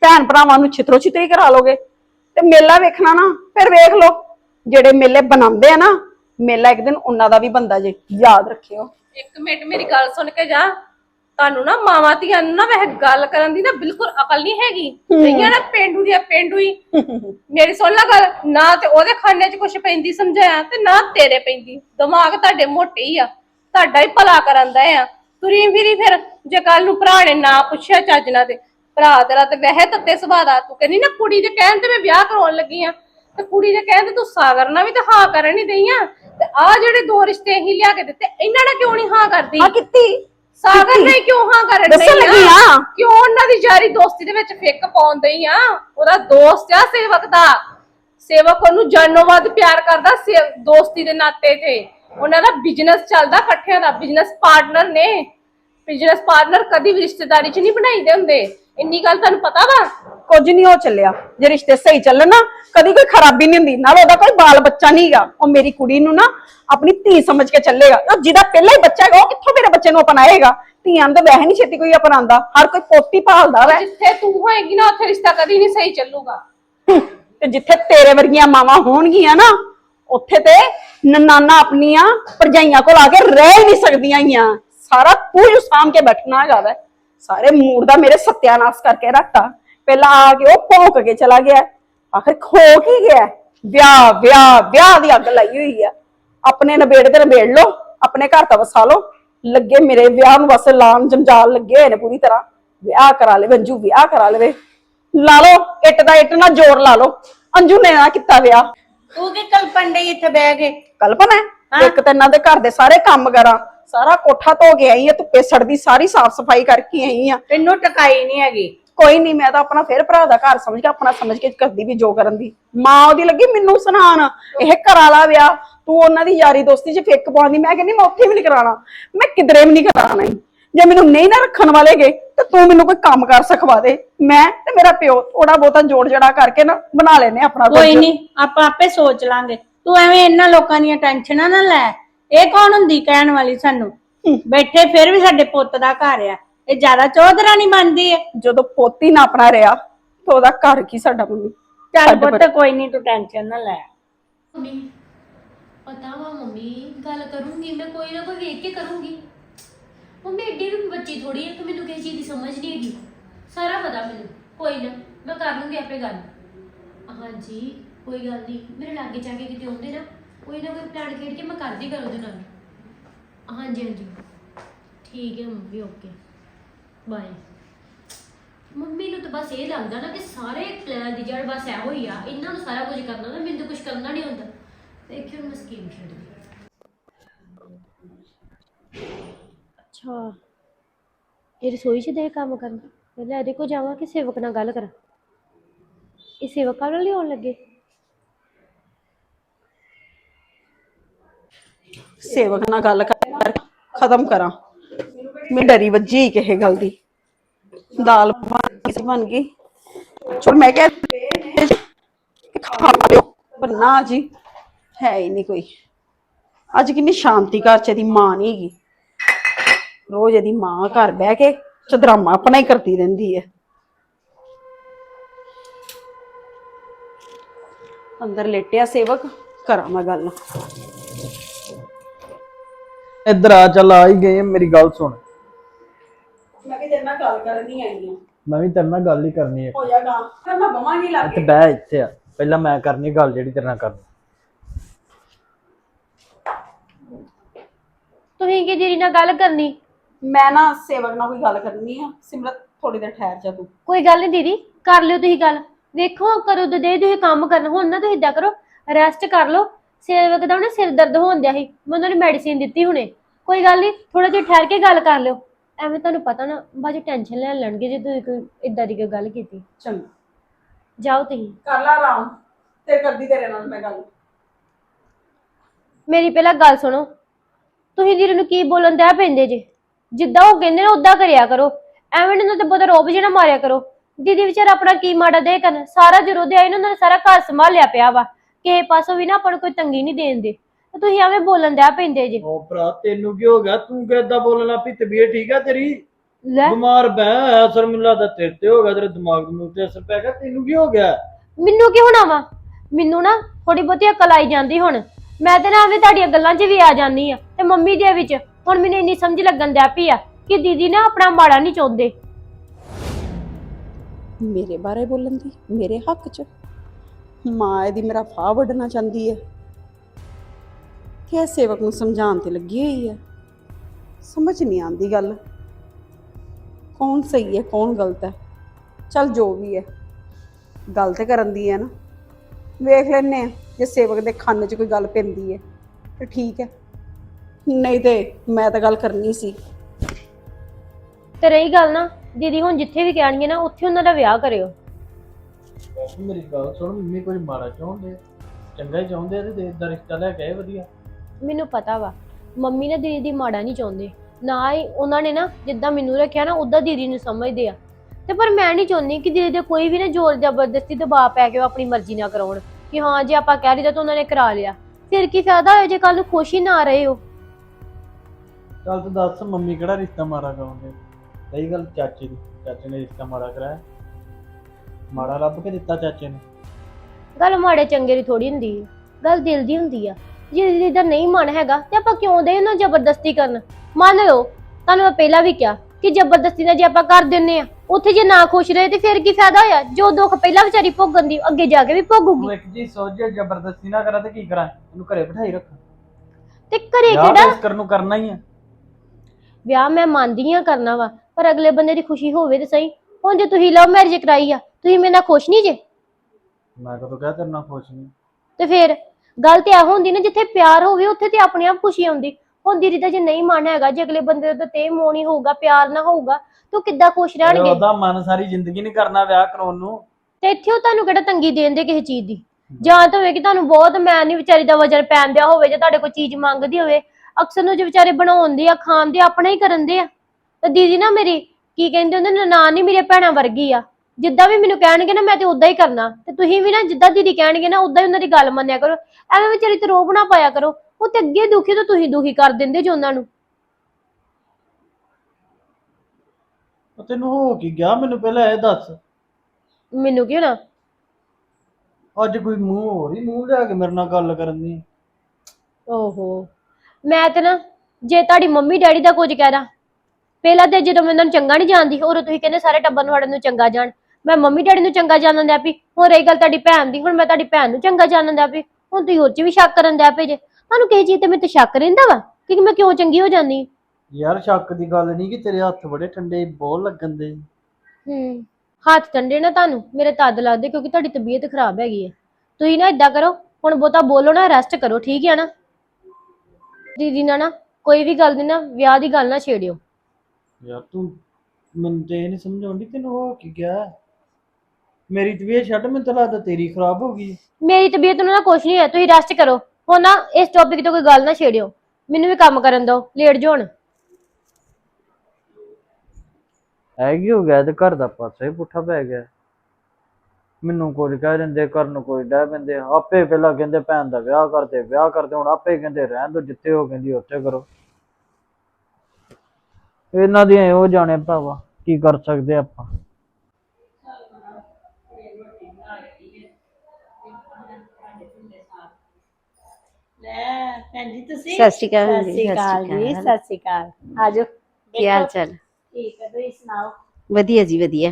ਭੈਣ ਭਰਾਵਾਂ ਨੂੰ ਛਿਤਰੋ ਛਿਤਰੀ ਕਰਾ ਲੋਗੇ। ਤੇ ਮੇਲਾ ਵੇਖਣਾ ਨਾ, ਫਿਰ ਵੇਖ ਲਓ। ਜਿਹੜੇ ਮੇਲੇ ਬਣਾਉਂਦੇ ਆ ਨਾ ਮੇਲਾ ਇੱਕ ਦਿਨ ਉਹਨਾਂ ਦਾ ਵੀ ਬੰਦਾ ਜੇ ਯਾਦ ਰੱਖਿਓ। ਇੱਕ ਮਿੰਟ ਮੇਰੀ ਗੱਲ ਸੁਣ ਕੇ ਜਾ। ਤੁਹਾਨੂੰ ਨਾ ਮਾਵਾਂ ਧੀਆਂ ਨੂੰ ਨਾ ਵੈਸੇ ਗੱਲ ਕਰਨ ਦੀ ਨਾ ਬਿਲਕੁਲ ਅਕਲ ਨਹੀਂ ਹੈਗੀ। ਕਈਆਂ ਨਾ ਪਿੰਡੂ ਦੀਆਂ ਪਿੰਡੂ ਹੀ। ਮੇਰੀ ਸੁਣ ਲੈ ਗੱਲ ਨਾ ਤੇ ਉਹਦੇ ਖਾਨੇ 'ਚ ਕੁਝ ਪੈਂਦੀ ਸਮਝਾਇਆ ਤੇ ਨਾ ਤੇਰੇ ਪੈਂਦੀ। ਦਿਮਾਗ ਤੁਹਾਡੇ ਮੋਟੇ ਹੀ ਆ। ਤੁਹਾਡਾ ਹੀ ਭਲਾ ਕਰਨ ਦਾ ਆ। ਤੁਰੀ ਫਿਰੀ ਫਿਰ ਜੇ ਕੱਲ ਨੂੰ ਭਰਾ ਨੇ ਨਾ ਪੁੱਛਿਆ ਚੱਜ ਨਾਲ ਤੇ। ਭਰਾ ਤੇਰਾ ਤੇ ਵੈਸੇ ਤੱਤੇ ਸੁਭਾਅ ਦਾ। ਤੂੰ ਕਹਿੰਦੀ ਨਾ ਕੁੜੀ ਦੇ ਕਹਿਣ ਤੇ ਮੈਂ ਵਿਆਹ ਕਰਾਉਣ ਲੱਗੀ ਆ। ਤੇ ਕੁੜੀ ਦੇ ਕਹਿਣ ਤੇ ਸਾਗਰ ਨਾਲ ਵੀ ਤਾਂ ਹਾਂ ਕਰਨ ਹੀ ਦਈ ਆ ਤੇ ਆ ਜਿਹੜੇ ਦੋ ਰਿਸ਼ਤੇ ਹੀ ਲਿਆ ਕੇ ਦਿੱਤੇ ਇਹਨਾਂ ਨਾਲ ਕਿਉਂ ਨਹੀਂ ਹਾਂ ਕਰਦੀ? ਆ ਕਿੱਤੀ। ਸਾਗਰ ਨੇ ਕਿਉਂ ਹਾਂ ਕਰਨ ਦੱਸਣ ਡਈ ਲੱਗੀ ਆ। ਕਿਉਂ ਉਹਨਾਂ ਦੀ ਯਾਰੀ ਦੋਸਤੀ ਦੇ ਵਿੱਚ ਫਿੱਕ ਪਾਉਂਦੀ ਆ? ਉਹਦਾ ਦੋਸਤ ਆ ਸੇਵਕ ਦਾ। ਸੇਵਕ ਉਹਨੂੰ ਜਾਨੋਂ ਵੱਧ ਪਿਆਰ ਕਰਦਾ ਦੋਸਤੀ ਦੇ ਨਾਤੇ ਤੇ। ਉਹਨਾਂ ਦਾ ਬਿਜ਼ਨਸ ਚੱਲਦਾ ਇਕੱਠਿਆਂ ਦਾ। ਬਿਜ਼ਨਸ ਪਾਰਟਨਰ ਨੇ। ਬਿਜ਼ਨਸ ਪਾਰਟਨਰ ਕਦੀ ਵੀ ਰਿਸ਼ਤੇਦਾਰੀ 'ਚ ਨਹੀਂ ਬਣਾਈਦੇ ਹੁੰਦੇ। ਇੰਨੀ ਗੱਲ ਤੁਹਾਨੂੰ ਪਤਾ ਵਾ? ਕੁਝ ਨਹੀਂ ਹੋ ਚੱਲਿਆ। ਜੇ ਰਿਸ਼ਤੇ ਸਹੀ ਚੱਲਣ ਨਾ ਕਦੀ ਕੋਈ ਖਰਾਬੀ ਨਹੀਂ ਹੁੰਦੀ। ਨਾਲ ਉਹਦਾ ਕੋਈ ਬਾਲ ਬੱਚਾ ਨਹੀਂਗਾ ਉਹ ਮੇਰੀ ਕੁੜੀ ਨੂੰ ਨਾ ਆਪਣੀ ਧੀ ਸਮਝ ਕੇ ਚੱਲੇਗਾ ਉਹ ਜਿਹਦਾ ਪਹਿਲਾਂ ਹੀ ਬੱਚਾ ਹੈਗਾ ਉਹ ਕਿੱਥੋਂ ਮੇਰੇ ਬੱਚੇ ਨੂੰ ਅਪਣਾਏਗਾ ਧੀਆਂ ਨੂੰ ਤਾਂ ਵੈਸੇ ਨਹੀਂ ਛੇਤੀ ਕੋਈ ਅਪਣਾਉਂਦਾ। ਹਰ ਕੋਈ ਪੋਤੀ ਭਾਲਦਾ ਵੈ। ਜਿੱਥੇ ਤੂੰ ਹੋਏਗੀ ਨਾ ਉੱਥੇ ਰਿਸ਼ਤਾ ਕਦੀ ਨਹੀਂ ਸਹੀ ਚੱਲੂਗਾ। ਤੇ ਜਿੱਥੇ ਤੇਰੇ ਵਰਗੀਆਂ ਮਾਵਾਂ ਹੋਣਗੀਆਂ ਨਾ ਉੱਥੇ ਤੇ ਨਨਾਨਾ ਆਪਣੀਆਂ ਭਰਜਾਈਆਂ ਕੋਲ ਆ ਕੇ ਰਹਿ ਹੀ ਨਹੀਂ ਸਕਦੀਆਂ ਗੀਆਂ ਸਾਰਾ ਪੂਰੀ ਸਾਂਭ ਕੇ ਬੈਠਣਾ ਹੈਗਾ ਵੈ। ਸਾਰੇ ਮੂਡ ਦਾ ਮੇਰੇ ਸਤਿਆਨਾਸ਼ ਕਰਕੇ ਰੱਖਤਾ। ਪਹਿਲਾਂ ਆ ਕੇ ਉਹ ਭੌਂਕ ਕੇ ਚਲਾ ਗਿਆ। ਆਖਰ ਖੋ ਕੀ ਗਿਆ? ਵਿਆਹ ਵਿਆਹ ਵਿਆਹ ਦੀ ਅੱਗ ਲਾਈ ਹੋਈ ਆ। ਆਪਣੇ ਨਬੇੜ ਤੇ ਨਬੇੜ ਲੋ ਆਪਣੇ ਘਰ ਤਾਂ ਵਸਾ ਲੋ ਲੱਗੇ ਮੇਰੇ ਵਿਆਹ ਨੂੰ ਬਸ ਲਾਮ ਜੰਜਾਲ ਲੱਗੇ ਹੋਏ ਨੇ ਪੂਰੀ ਤਰ੍ਹਾਂ। ਵਿਆਹ ਕਰਾ ਲਵੇ ਅੰਜੂ ਵਿਆਹ ਕਰਾ ਲਵੇ। ਲਾ ਲੋ ਇੱਟ ਦਾ ਇੱਟ ਨਾਲ ਜ਼ੋਰ ਲਾ ਲੋ ਅੰਜੂ ਨੇ ਨਾ ਕੀਤਾ ਵਿਆਹ। ਤੂੰ ਕੀ ਕਲਪਣ ਡਈ ਇੱਥੇ ਬਹਿ ਕੇ? ਕਲਪਨਾ ਹੈ। ਇੱਕ ਤਾਂ ਇਹਨਾਂ ਦੇ ਘਰ ਦੇ ਸਾਰੇ ਕੰਮ ਕਰਾਂ। ਸਾਰਾ ਕੋਠਾ ਧੋ ਕੇ ਆਈ ਆ ਧੁੱਪੇ ਸੜਦੀ ਸਾਰੀ ਸਾਫ਼ ਸਫ਼ਾਈ ਕਰਕੇ ਆਈ ਆ। ਤੈਨੂੰ ਟਕਾਈ ਨਹੀਂ ਹੈਗੀ। ਕੋਈ ਨਹੀਂ ਮੈਂ ਤਾਂ ਆਪਣਾ ਫਿਰ ਭਰਾ ਦਾ ਘਰ ਸਮਝ ਕੇ ਆਪਣਾ ਸਮਝ ਕੇ ਕਰਦੀ ਵੀ ਜੋ ਕਰਨ ਦੀ। ਮਾਂ ਉਹਦੀ ਲੱਗੀ ਮੈਨੂੰ ਸੁਣਾਣ ਇਹ ਘਰ ਵਾਲਾ ਵਿਆਹ ਤੂੰ ਉਹਨਾਂ ਦੀ ਯਾਰੀ ਦੋਸਤੀ 'ਚ ਫਿੱਕ ਪਾਉਂਦੀ ਮੈਂ ਕਹਿੰਦੀ ਮੈਂ ਉੱਥੇ ਵੀ ਨਹੀਂ ਕਰਾਣਾ ਮੈਂ ਕਿਧਰੇ ਵੀ ਨਹੀਂ ਕਰਾਣਾ ਈ। ਜੇ ਮੈਨੂੰ ਨਹੀਂ ਨਾ ਰੱਖਣ ਵਾਲੇ ਗਏ ਤੇ ਤੂੰ ਮੈਨੂੰ ਕੋਈ ਕੰਮ ਕਰ ਸਿਖਵਾ ਦੇ। ਮੈਂ ਤੇ ਮੇਰਾ ਪਿਓ ਥੋੜਾ ਬਹੁਤਾ ਜੋੜ ਜੜਾ ਕਰਕੇ ਨਾ ਬਣਾ ਲੈਨੇ ਆਪਣਾ ਕੁਝ। ਕੋਈ ਨਹੀਂ ਆਪਾਂ ਆਪੇ ਸੋਚ ਲਾਂਗੇ। ਤੂੰ ਐਵੇਂ ਇਹਨਾਂ ਲੋਕਾਂ ਦੀਆਂ ਟੈਨਸ਼ਨਾਂ ਨਾ ਲੈ। ਇਹ ਕੌਣ ਹੁੰਦੀ ਕਹਿਣ ਵਾਲੀ ਸਾਨੂੰ? ਬੈਠੇ ਫਿਰ ਵੀ ਸਾਡੇ ਪੁੱਤ ਦਾ ਘਰ ਆ। ਇਹ ਜ਼ਿਆਦਾ ਚੌਧਰਾ ਨਹੀਂ ਮੰਨਦੀ ਏ ਜਦੋਂ ਪੋਤੀ ਨਾ ਆਪਣਾ ਰਿਹਾ ਤਾਂ ਉਹਦਾ ਘਰ ਕੀ ਸਾਡਾ ਮੰਮੀ? ਚੱਲ ਪੁੱਤ ਕੋਈ ਨਹੀਂ ਤੂੰ ਟੈਨਸ਼ਨ ਨਾ ਲੈ। ਪਤਾ ਵਾ ਮੰਮੀ ਗੱਲ ਕਰੂੰਗੀ ਮੈਂ ਕੋਈ ਨਾ ਕੋਈ ਵੇਖ ਕੇ ਕਰੂੰਗੀ। ਮੰਮੀ ਏਡੀ ਵੀ ਬੱਚੀ ਥੋੜੀ ਹੈ ਕਿ ਮੈਨੂੰ ਕਿਸੇ ਚੀਜ਼ ਦੀ ਸਮਝ ਨਹੀਂ ਹੈਗੀ। ਸਾਰਾ ਪਤਾ ਮੈਨੂੰ ਕੋਈ ਨਾ ਮੈਂ ਕਰ ਲੂੰਗੀ ਆਪੇ ਗੱਲ। ਹਾਂਜੀ ਕੋਈ ਗੱਲ ਨਹੀਂ ਮੇਰੇ ਲਾਗੇ ਜਾ ਕੇ ਕਿਤੇ ਆਉਂਦੇ ਨਾ ਕੋਈ ਨਾ ਕੋਈ ਪਲਾਨ ਖੇਡ ਕੇ ਮੈਂ ਕਰਦੀ ਕਰ ਉਹਦੇ ਨਾਲ। ਹਾਂਜੀ ਹਾਂਜੀ। ਠੀਕ ਹੈ ਮੰਮੀ ਓਕੇ ਬਾਏ ਮੰਮੀ ਨੂੰ ਤਾਂ ਬਸ ਇਹ ਲੱਗਦਾ ਨਾ ਕਿ ਸਾਰੇ ਪਲਾਨ ਦੀ ਜੜ ਬਸ ਇਹੋ ਹੀ ਆ। ਇਹਨਾਂ ਨੂੰ ਸਾਰਾ ਕੁਝ ਕਰਨਾ ਨਾ, ਮੈਨੂੰ ਤਾਂ ਕੁਝ ਕਰਨਾ ਨਹੀਂ ਹੁੰਦਾ। ਦੇਖਿਓ ਹੁਣ ਮੈਂ ਸਕੀਮ ਛੱਡਦੀ ਅੱਛਾ। ਇਹ ਰਸੋਈ 'ਚ ਦੇ ਕੰਮ ਕਰਨ? ਪਹਿਲਾਂ ਇਹਦੇ ਕੋ ਜਾਵਾਂ ਕਿ ਸੇਵਕ ਨਾਲ ਗੱਲ ਕਰਾਂ। ਇਹ ਸੇਵਕ ਨਾਲ ਆਉਣ ਲੱਗੇ। ਸੇਵਕ ਨਾਲ ਗੱਲ ਕਰ ਖਤਮ ਕਰਾਂ। ਮੈਂ ਡਰੀ ਵੱਜੀ ਹੀ ਕਿਸੇ ਗੱਲ ਦੀ। ਦਾਲ ਬਣ ਗਈ ਚਲ ਮੈਂ ਕਿਹਾ ਖਾ ਲਿਓ, ਪਰ ਨਾ ਜੀ, ਹੈ ਹੀ ਨਹੀਂ ਕੋਈ। ਅੱਜ ਕਿੰਨੀ ਸ਼ਾਂਤੀ ਘਰ ਚ ਇਹਦੀ ਮਾਂ ਨਹੀਂ ਹੈਗੀ। ਰੋਜ਼ ਇਹਦੀ ਮਾਂ ਘਰ ਬਹਿ ਕੇ ਚਦਰਾਮਾ ਆਪਣਾ ਹੀ ਕਰਦੀ ਰਹਿੰਦੀ ਹੈ। ਅੰਦਰ ਲੇਟਿਆ ਸੇਵਕ, ਕਰਾਂ ਮੈਂ ਗੱਲ। ਇੱਧਰ ਆ ਚੱਲ ਆ ਹੀ ਗਏ ਆ, ਮੇਰੀ ਗੱਲ ਸੁਣ। ਮੈਂ ਕਿ ਤੇਰੇ ਨਾਲ ਗੱਲ ਕਰਨ ਆਈ ਹਾਂ ਮੈਂ ਵੀ ਤੇਰੇ ਨਾਲ ਗੱਲ ਹੀ ਕਰਨੀ ਹੈ ਹੋ ਜਾਗਾ ਫਿਰ ਮੈਂ ਬਵਾਂਗੀ ਲੱਗ ਇੱਥੇ ਬਹਿ ਇੱਥੇ ਆ। ਪਹਿਲਾਂ ਮੈਂ ਕਰਨੀ ਗੱਲ ਜਿਹੜੀ ਤੇਰੇ ਨਾਲ ਕਰਨੀ। ਤੁਸੀਂ ਕੀ ਦੀਦੀ ਨਾਲ ਗੱਲ ਕਰਨੀ? ਮੈਂ ਨਾ ਸੇਵਕ ਨਾਲ ਕੋਈ ਗੱਲ ਕਰਨੀ ਆ। ਸਿਮਰਤ ਥੋੜੀ ਦੇਰ ਠਹਿਰ ਜਾ ਤੂੰ। ਕੋਈ ਗੱਲ ਨਹੀਂ ਦੀਦੀ ਕਰ ਲਿਓ ਤੁਸੀਂ ਗੱਲ। ਵੇਖੋ ਕਰੋ ਤੇ ਦੇ ਤੁਸੀਂ ਕੰਮ ਕਰਨ। ਹੁਣ ਨਾ ਤੁਸੀਂ ਇਦਾਂ ਕਰੋ ਰੈਸਟ ਕਰ ਲਓ। ਸੇਵਕ ਦਾ ਨਾ ਸਿਰ ਦਰਦ ਹੋਣ ਡਿਆ ਸੀ ਮੈਂ ਉਹਨਾਂ ਨੂੰ ਮੈਡੀਸਿਨ ਦਿੱਤੀ ਹੁਣੇ। ਕੋਈ ਗੱਲ ਨਹੀਂ ਥੋੜਾ ਜਿਹਾ ਠਹਿਰ ਕੇ ਗੱਲ ਕਰ ਲਿਓ। ਐਵੇਂ ਤੁਹਾਨੂੰ ਪਤਾ ਨਾ ਚ ਟੈਨਸ਼ਨ ਲੈਣ ਲੈਣਗੇ ਜੇ ਤੁਸੀਂ ਕੋਈ ਇਦਾਂ ਦੀ ਕੋਈ ਗੱਲ ਕੀਤੀ। ਚੰਗਾ। ਜਾਓ ਤੁਸੀਂ। ਕਰ ਲੈ ਆਰਾਮ ਤੇ ਕਰਦੀ ਤੇਰੇ ਨਾਲ ਮੈਂ ਗੱਲ। ਮੇਰੀ ਪਹਿਲਾਂ ਗੱਲ ਸੁਣੋ। ਤੁਸੀਂ ਦੀਦੀ ਨੂੰ ਕੀ ਬੋਲਣ ਦਿਆ ਪੈਂਦੇ ਜੇ? ਜਿੱਦਾਂ ਉਹ ਕਹਿੰਦੇ ਨੇ ਉਦਾਂ ਕਰਿਆ ਕਰੋ। ਐਵੇਂ ਨਾ ਤੇ ਬਹੁਤਾ ਰੋਬ ਜਿਹੜਾ ਮਾਰਿਆ ਕਰੋ। ਦੀਦੀ ਵਿਚਾਰਾ ਆਪਣਾ ਕੀ ਮਾੜਾ ਦੇ ਕਰਨ? ਸਾਰਾ ਜਦੋਂ ਦੇ ਆਏ ਨਾ ਉਹਨਾਂ ਨੇ ਸਾਰਾ ਘਰ ਸੰਭਾਲਿਆ ਪਿਆ ਵਾ। ਕਿਸੇ ਪਾਸੋਂ ਵੀ ਨਾ ਆਪਾਂ ਨੂੰ ਕੋਈ ਤੰਗੀ ਨਹੀਂ ਦੇਣ ਦੇ। ਤੇ ਤੁਸੀਂ ਐਵੇਂ ਬੋਲਣ ਦਿਆ ਪੈਂਦੇ ਜੇ। ਉਹ ਭਰਾ ਤੈਨੂੰ ਕੀ ਹੋ ਗਿਆ? ਤੂੰ ਕਿੱਦਾਂ ਬੋਲਣ ਲੱਗ ਪਈ? ਤਬੀਅਤ ਠੀਕ ਆ ਤੇਰੀ? ਲੈ। ਬਿਮਾਰ ਬੈ ਅਸਰ ਮੈਨੂੰ ਲੱਗਦਾ ਤੇਰੇ ਤੇ ਹੋ ਗਿਆ ਤੇਰੇ ਦਿਮਾਗ ਨੂੰ ਤੇ ਅਸਰ ਪੈ ਗਿਆ। ਤੈਨੂੰ ਕੀ ਹੋ ਗਿਆ? ਮੈਨੂੰ ਕੀ ਹੋਣਾ ਵਾ? ਮੈਨੂੰ ਨਾ ਥੋੜੀ ਬਹੁਤੀ ਅਕਲ ਆਈ ਜਾਂਦੀ ਹੁਣ। ਮੈਂ ਤੇ ਨਾ ਐਵੇਂ ਤੁਹਾਡੀਆਂ ਗੱਲਾਂ 'ਚ ਵੀ ਆ ਜਾਂਦੀ ਆ ਤੇ ਮੰਮੀ ਦੇ ਵਿੱਚ ਹੁਣ ਮੈਨੂੰ ਇੰਨੀ ਸਮਝ ਲੱਗਣ ਦਿਆ ਪਈ ਆ ਕਿ ਦੀਦੀ ਨਾ ਆਪਣਾ ਮਾੜਾ ਨਹੀਂ ਚਾਹੁੰਦੇ। ਮੇਰੇ ਬਾਰੇ ਬੋਲਣ ਦੀ? ਮੇਰੇ ਹੱਕ 'ਚ? ਮਾਂ ਇਹਦੀ ਮੇਰਾ ਫਾਹ ਵੱਢਣਾ ਚਾਹੁੰਦੀ ਹੈ। ਕਿ ਇਹ ਸੇਵਕ ਨੂੰ ਸਮਝਾਉਣ ਤੇ ਲੱਗੀ ਹੋਈ ਹੈ। ਸਮਝ ਨਹੀਂ ਆਉਂਦੀ ਗੱਲ। ਕੌਣ ਸਹੀ ਹੈ, ਕੌਣ ਗਲਤ ਹੈ। ਚਲ ਜੋ ਵੀ ਹੈ। ਗੱਲ ਤੇ ਕਰਨ ਦੀ ਹੈ ਨਾ। ਵੇਖ ਲੈਨੇ ਆ ਜੇ ਸੇਵਕ ਦੇ ਕੰਨ 'ਚ ਕੋਈ ਗੱਲ ਪੈਂਦੀ ਹੈ, ਤੇ ਠੀਕ ਹੈ। ਨਹੀਂ ਤੇ ਮੈਂ ਤਾਂ ਗੱਲ ਕਰਨੀ ਸੀ। ਤੇ ਰਹੀ ਗੱਲ ਨਾ, ਦੀਦੀ ਹੁਣ ਜਿੱਥੇ ਵੀ ਕਹਿਣਗੇ ਨਾ, ਉੱਥੇ ਉਹਨਾਂ ਦਾ ਵਿਆਹ ਕਰਿਓ। ਮੇਰੀ ਗੱਲ ਸੁਣ ਮੰਮੀ ਕੋਈ ਮਾੜਾ ਚਾਹੁੰਦੇ। ਚੰਗਾ ਹੀ ਚਾਹੁੰਦੇ ਆ ਤੇ ਦੇ ਦਾ ਰਿਸ਼ਤਾ ਲੈ ਕੇ ਆਏ ਵਧੀਆ। ਮੈਨੂੰ ਪਤਾ ਵਾ ਮੰਮੀ ਨੇ ਦੀਦੀ ਦੀ ਮਾੜਾ ਨਹੀਂ ਚਾਹੁੰਦੇ ਨਾ ਹੀ ਉਹਨਾਂ ਨੇ ਨਾ ਜਿੱਦਾਂ ਮੈਨੂੰ ਰੱਖਿਆ ਨਾ ਉਦਾਂ ਦੀਦੀ ਨੂੰ ਸਮਝਦੇ ਆ। ਤੇ ਪਰ ਮੈਂ ਨਹੀਂ ਚਾਹੁੰਦੀ ਕਿ ਦੀਦੀ ਦੇ ਕੋਈ ਵੀ ਨਾ ਜ਼ੋਰ ਜ਼ਬਰਦਸਤੀ ਦਬਾਅ ਪੈ ਕੇ ਉਹ ਆਪਣੀ ਮਰਜ਼ੀ ਨਾਲ ਕਰਾਉਣ ਕਿ ਹਾਂ ਜੇ ਆਪਾਂ ਕਹਿ ਰਹੀ ਤਾਂ ਉਹਨਾਂ ਨੇ ਕਰਾ ਲਿਆ। ਫਿਰ ਕੀ ਫਾਇਦਾ ਹੋਇਆ ਜੇ ਕੱਲ ਨੂੰ ਖੁਸ਼ ਹੀ ਨਾ ਰਹੇ ਹੋ ਚੱਲ ਤੂੰ ਦੱਸ ਮੰਮੀ ਕਿਹੜਾ ਰਿਸ਼ਤਾ ਮਾੜਾ ਕਰਾਉਂਦੇ ਸਹੀ ਗੱਲ ਚਾਚੇ ਦੀ ਚਾਚੇ ਨੇ ਰਿਸ਼ਤਾ ਮਾੜਾ ਕਰਾਇਆ। ਮਾੜਾ ਲੱਭ ਕੇ ਦਿੱਤਾ ਚਾਚੇ ਨੇ। ਗੱਲ ਮਾੜੇ ਚੰਗੇ ਦੀ ਥੋੜੀ ਹੁੰਦੀ ਹੈ। ਗੱਲ ਦਿਲ ਦੀ ਹੁੰਦੀ ਆ। ਜੇ ਦੀਦੀ ਦਾ ਨਹੀਂ ਮਨ ਹੈਗਾ ਤੇ ਆਪਾਂ ਕਿਉਂ ਦੇ ਉਹਨਾਂ ਜ਼ਬਰਦਸਤੀ ਕਰਨ? ਮੰਨ ਲਓ ਤੁਹਾਨੂੰ ਮੈਂ ਪਹਿਲਾਂ ਵੀ ਕਿਹਾ ਕਿ ਜ਼ਬਰਦਸਤੀ ਨਾਲ ਜੇ ਆਪਾਂ ਕਰ ਦਿੰਨੇ ਆ ਉੱਥੇ ਜੇ ਨਾ ਖੁਸ਼ ਰਹੇ ਤੇ ਫਿਰ ਕੀ ਫਾਇਦਾ ਹੋਇਆ? ਜੋ ਦੁੱਖ ਪਹਿਲਾਂ ਵਿਚਾਰੀ ਭੋਗਣ ਦੀ ਅੱਗੇ ਜਾ ਕੇ ਵੀ ਭੋਗੂਗੀ। ਤੂੰ ਇੱਕ ਜੀ ਸੋਚ ਜੇ ਜ਼ਬਰਦਸਤੀ ਨਾ ਕਰਾਂ ਤੇ ਕੀ ਕਰਾਂ? ਇਹਨੂੰ ਘਰੇ ਬਿਠਾਈ ਰੱਖ। ਤੇ ਘਰੇ ਕਿਹੜਾ? ਇਸ ਕਰਨ ਨੂੰ ਕਰਨਾ ਹੀ ਆ। ਵਿਆਹ ਮੈਂ ਮੰਨਦੀ ਆ ਕਰਨਾ ਵਾ ਪਰ ਅਗਲੇ ਬੰਦੇ ਦੀ ਖੁਸ਼ੀ ਹੋਵੇ ਤੇ ਸਹੀ। ਹੁਣ ਜੇ ਤੁਸੀਂ ਲਵ ਮੈਰਿਜ ਕਰਾਈ ਆ ਤੁਸੀਂ ਮੇਰੇ ਨਾਲ ਖੁਸ਼ ਨਹੀਂ ਜੇ? ਮੈਂ ਕਦੋਂ ਕਿਹਾ ਤੇਰੇ ਨਾਲ ਖੁਸ਼ ਨਹੀਂ? ਤੇ ਫਿਰ ਗੱਲ ਤੇ ਇਹੋ ਹੁੰਦੀ ਨਾ ਜਿੱਥੇ ਪਿਆਰ ਹੋਵੇ ਉੱਥੇ ਤੇ ਆਪਣੇ ਆਪ ਖੁਸ਼ੀ ਆਉਂਦੀ। ਹੁਣ ਦੀਦੀ ਦਾ ਜੇ ਨਹੀਂ ਮਨ ਹੈਗਾ ਜੇ ਅਗਲੇ ਬੰਦੇ ਦਾ ਤੇ ਨਹੀਂ ਹੋਊਗਾ ਪਿਆਰ ਨਾ ਹੋਊਗਾ ਤੂੰ ਕਿੱਦਾਂ ਖੁਸ਼ ਰਹਿਣਗੇ? ਉਹਦਾ ਮਨ ਸਾਰੀ ਜ਼ਿੰਦਗੀ ਨਹੀਂ ਕਰਨਾ ਵਿਆਹ ਕਰਾਉਣ ਨੂੰ। ਤੇ ਇੱਥੇ ਉਹ ਤੁਹਾਨੂੰ ਕਿਹੜਾ ਤੰਗੀ ਦੇਣ ਦੇ ਕਿਸੇ ਚੀਜ਼ ਦੀ? ਜਾਂ ਤਾਂ ਹੋਵੇ ਕਿ ਤੁਹਾਨੂੰ ਬਹੁਤ ਮੈਂ ਨਹੀਂ ਵਿਚਾਰੀ ਦਾ ਵਜਰ ਪੈਣ ਦਿਆ ਹੋਵੇ ਜਾਂ ਤੁਹਾਡੇ ਕੋਲ ਚੀਜ਼ ਮੰਗਦੀ ਹੋਵੇ। ਅਕਸਰ ਨੂੰ ਜੇ ਵਿਚਾਰੇ ਬਣਾਉਂਦੇ ਆ ਖਾਂਦੇ ਆਪਣਾ ਹੀ ਕਰਨ ਦੇ ਆ। ਤੇ ਦੀਦੀ ਨਾ ਮੇਰੀ ਕੀ ਕਹਿੰਦੇ ਹੁੰਦੇ ਨਨਾਣ ਨਹੀਂ ਮੇਰੇ ਭੈਣਾਂ ਵਰਗੀ ਆ। ਜਿੱਦਾਂ ਵੀ ਮੈਨੂੰ ਕਹਿਣਗੇ ਨਾ ਮੈਂ ਤੇ ਉਦਾਂ ਹੀ ਕਰਨਾ। ਤੇ ਤੁਸੀਂ ਵੀ ਨਾ ਜਿੱਦਾਂ ਦੀਦੀ ਕਹਿਣਗੇ ਨਾ ਉਦਾਂ ਹੀ ਉਹਨਾਂ ਦੀ ਗੱਲ ਮੰਨਿਆ ਕਰੋ। ਐਵੇਂ ਵਿਚਾਰੀ ਤੇ ਰੋਬ ਨਾ ਪਾਇਆ ਕਰੋ। ਉਹ ਤੇ ਅੱਗੇ ਦੁਖੀ ਤਾਂ ਤੁਸੀਂ ਦੁਖੀ ਕਰ ਦਿੰਦੇ ਜੋ ਉਹਨਾਂ ਨੂੰ। ਉਹ ਤੈਨੂੰ ਹੋ ਕੀ ਗਿਆ? ਮੈਨੂੰ ਪਹਿਲਾਂ ਇਹ ਦੱਸ। ਮੈਨੂੰ ਕਿਉਂ ਨਾ? ਅੱਜ ਕੋਈ ਮੂੰਹ ਹੋਰ ਹੀ ਮੂੰਹ ਲਿਆ ਕੇ ਮੇਰੇ ਨਾਲ ਗੱਲ ਕਰਨ ਦੀ। ਓਹੋ। ਮੈਂ ਤੇ ਨਾ ਜੇ ਤੁਹਾਡੀ ਮੰਮੀ ਡੈਡੀ ਦਾ ਕੁਝ ਕਹਿਦਾ ਪਹਿਲਾਂ ਤੇ ਜਦੋਂ ਮੈਂ ਉਹਨਾਂ ਨੂੰ ਚੰਗਾ ਨਹੀਂ ਜਾਣਦੀ ਉਦੋਂ ਤੁਸੀਂ ਕਹਿੰਦੇ ਸਾਰੇ ਟੱਬਰ ਨੂੰ ਸਾਡੇ ਨੂੰ ਚੰਗਾ ਜਾਣ। ਮੈਂ ਮੰਮੀ ਡੈਡੀ ਨੂੰ ਚੰਗਾ ਜਾਣਨ ਦਿਆ ਪਈ ਹੁਣ ਰਹੀ ਗੱਲ ਤੁਹਾਡੀ ਭੈਣ ਦੀ ਹੁਣ ਮੈਂ ਤੁਹਾਡੀ ਭੈਣ ਨੂੰ ਚੰਗਾ ਜਾਣਨ ਦਿਆ ਪਈ ਹੁਣ ਤੁਸੀਂ ਉਹ 'ਚ ਵੀ ਸ਼ੱਕ ਕਰਨ ਦਿਆ ਪਏ ਜੇ। ਤੁਹਾਨੂੰ ਕਿਸੇ ਚੀਜ਼ ਤੇ ਮੇਰੇ ਤੇ ਸ਼ੱਕ ਰਹਿੰਦਾ ਵਾ? ਕਿ ਮੈਂ ਕਿਉਂ ਚੰਗੀ ਹੋ ਜਾਂਦੀ? ਯਾਰ ਸ਼ੱਕ ਦੀ ਗੱਲ ਨਹੀਂ ਕਿ ਤੇਰੇ ਹੱਥ ਬੜੇ ਠੰਡੇ ਬਹੁਤ ਲੱਗਣ ਦੇ। ਹੂੰ ਹੱਥ ਠੰਡੇ ਨਾ ਤੁਹਾਨੂੰ ਮੇਰੇ ਤਦ ਲੱਗਦੇ ਕਿਉਂਕਿ ਤੁਹਾਡੀ ਤਬੀਅਤ ਖਰਾਬ ਹੈਗੀ ਹੈ ਤੁਸੀਂ ਨਾ ਇਦਾਂ ਕਰੋ ਹੁਣ ਬਹੁਤਾ ਬੋਲੋ ਨਾ ਰੈਸਟ ਕਰੋ ਠੀਕ ਹੈ ਨਾ? ਦੀਦੀ ਨਾਲ ਨਾ ਕੋਈ ਵੀ ਗੱਲ ਦੀ ਨਾ ਵਿਆਹ ਦੀ ਗੱਲ ਨਾ ਛੇੜਿਓ। ਯਾਰ ਤੂੰ ਮੈਨੂੰ ਤੇ ਇਹ ਨਹੀਂ ਸਮਝ ਆਉਂਦੀ ਤੈਨੂੰ ਹੋ ਕੀ ਗਿਆ ਮੇਰੀ ਤਬੀਅਤ ਛੱਡ ਮੈਨੂੰ ਤਾਂ ਲੱਗਦਾ ਤੇਰੀ ਖਰਾਬ ਹੋ ਗਈ ਮੇਰੀ ਤਬੀਅਤ ਨੂੰ ਨਾ ਕੁਛ ਨਹੀਂ ਹੈ ਤੁਸੀਂ ਰੈਸਟ ਕਰੋ। ਹੁਣ ਨਾ ਇਸ ਟੌਪਿਕ ਤੋਂ ਕੋਈ ਗੱਲ ਨਾ ਛੇੜਿਓ। ਮੈਨੂੰ ਵੀ ਕੰਮ ਕਰਨ ਦਿਓ ਲੇਟ ਜੋ ਹੁਣ। ਐ ਕੀ ਹੋ ਗਿਆ ਤੇ ਘਰ ਦਾ ਪਾਸਾ ਹੀ ਪੁੱਠਾ ਪੈ ਗਿਆ। ਮੈਨੂੰ ਕੁਝ ਕਹਿ ਦਿੰਦੇ ਕਰਨ ਨੂੰ ਕੋਈ ਡਹਿ ਪੈਂਦੇ। ਆਪੇ ਪਹਿਲਾਂ ਕਹਿੰਦੇ ਭੈਣ ਦਾ ਵਿਆਹ ਕਰਦੇ ਵਿਆਹ ਕਰਦੇ ਹੁਣ ਆਪੇ ਕਹਿੰਦੇ ਰਹਿਣ ਦੋ ਜਿੱਥੇ ਹੋ ਕਹਿੰਦੀ ਉੱਥੇ ਕਰੋ। ਇਹਨਾਂ ਦੀਆਂ ਇਹੋ ਜਾਣੇ ਭਰਾਵਾ ਕੀ ਕਰ ਸਕਦੇ ਆਪਾਂ? ਲੈ ਭੈਣ ਜੀ ਤੁਸੀਂ? ਸਤਿ ਸ਼੍ਰੀ ਅਕਾਲ ਸਤਿ ਜੀ, ਸ਼੍ਰੀ ਸਤਿ ਅਕਾਲ ਸ਼੍ਰੀ ਜੀ ਅਕਾਲ। ਸਤਿ ਸ਼੍ਰੀ ਅਕਾਲ। ਆਜੋ। ਕੀ ਹਾਲ ਚਾਲ? ਠੀਕ ਹੈ ਤੁਸੀਂ ਸੁਣਾਓ? ਵਧੀਆ ਜੀ ਵਧੀਆ।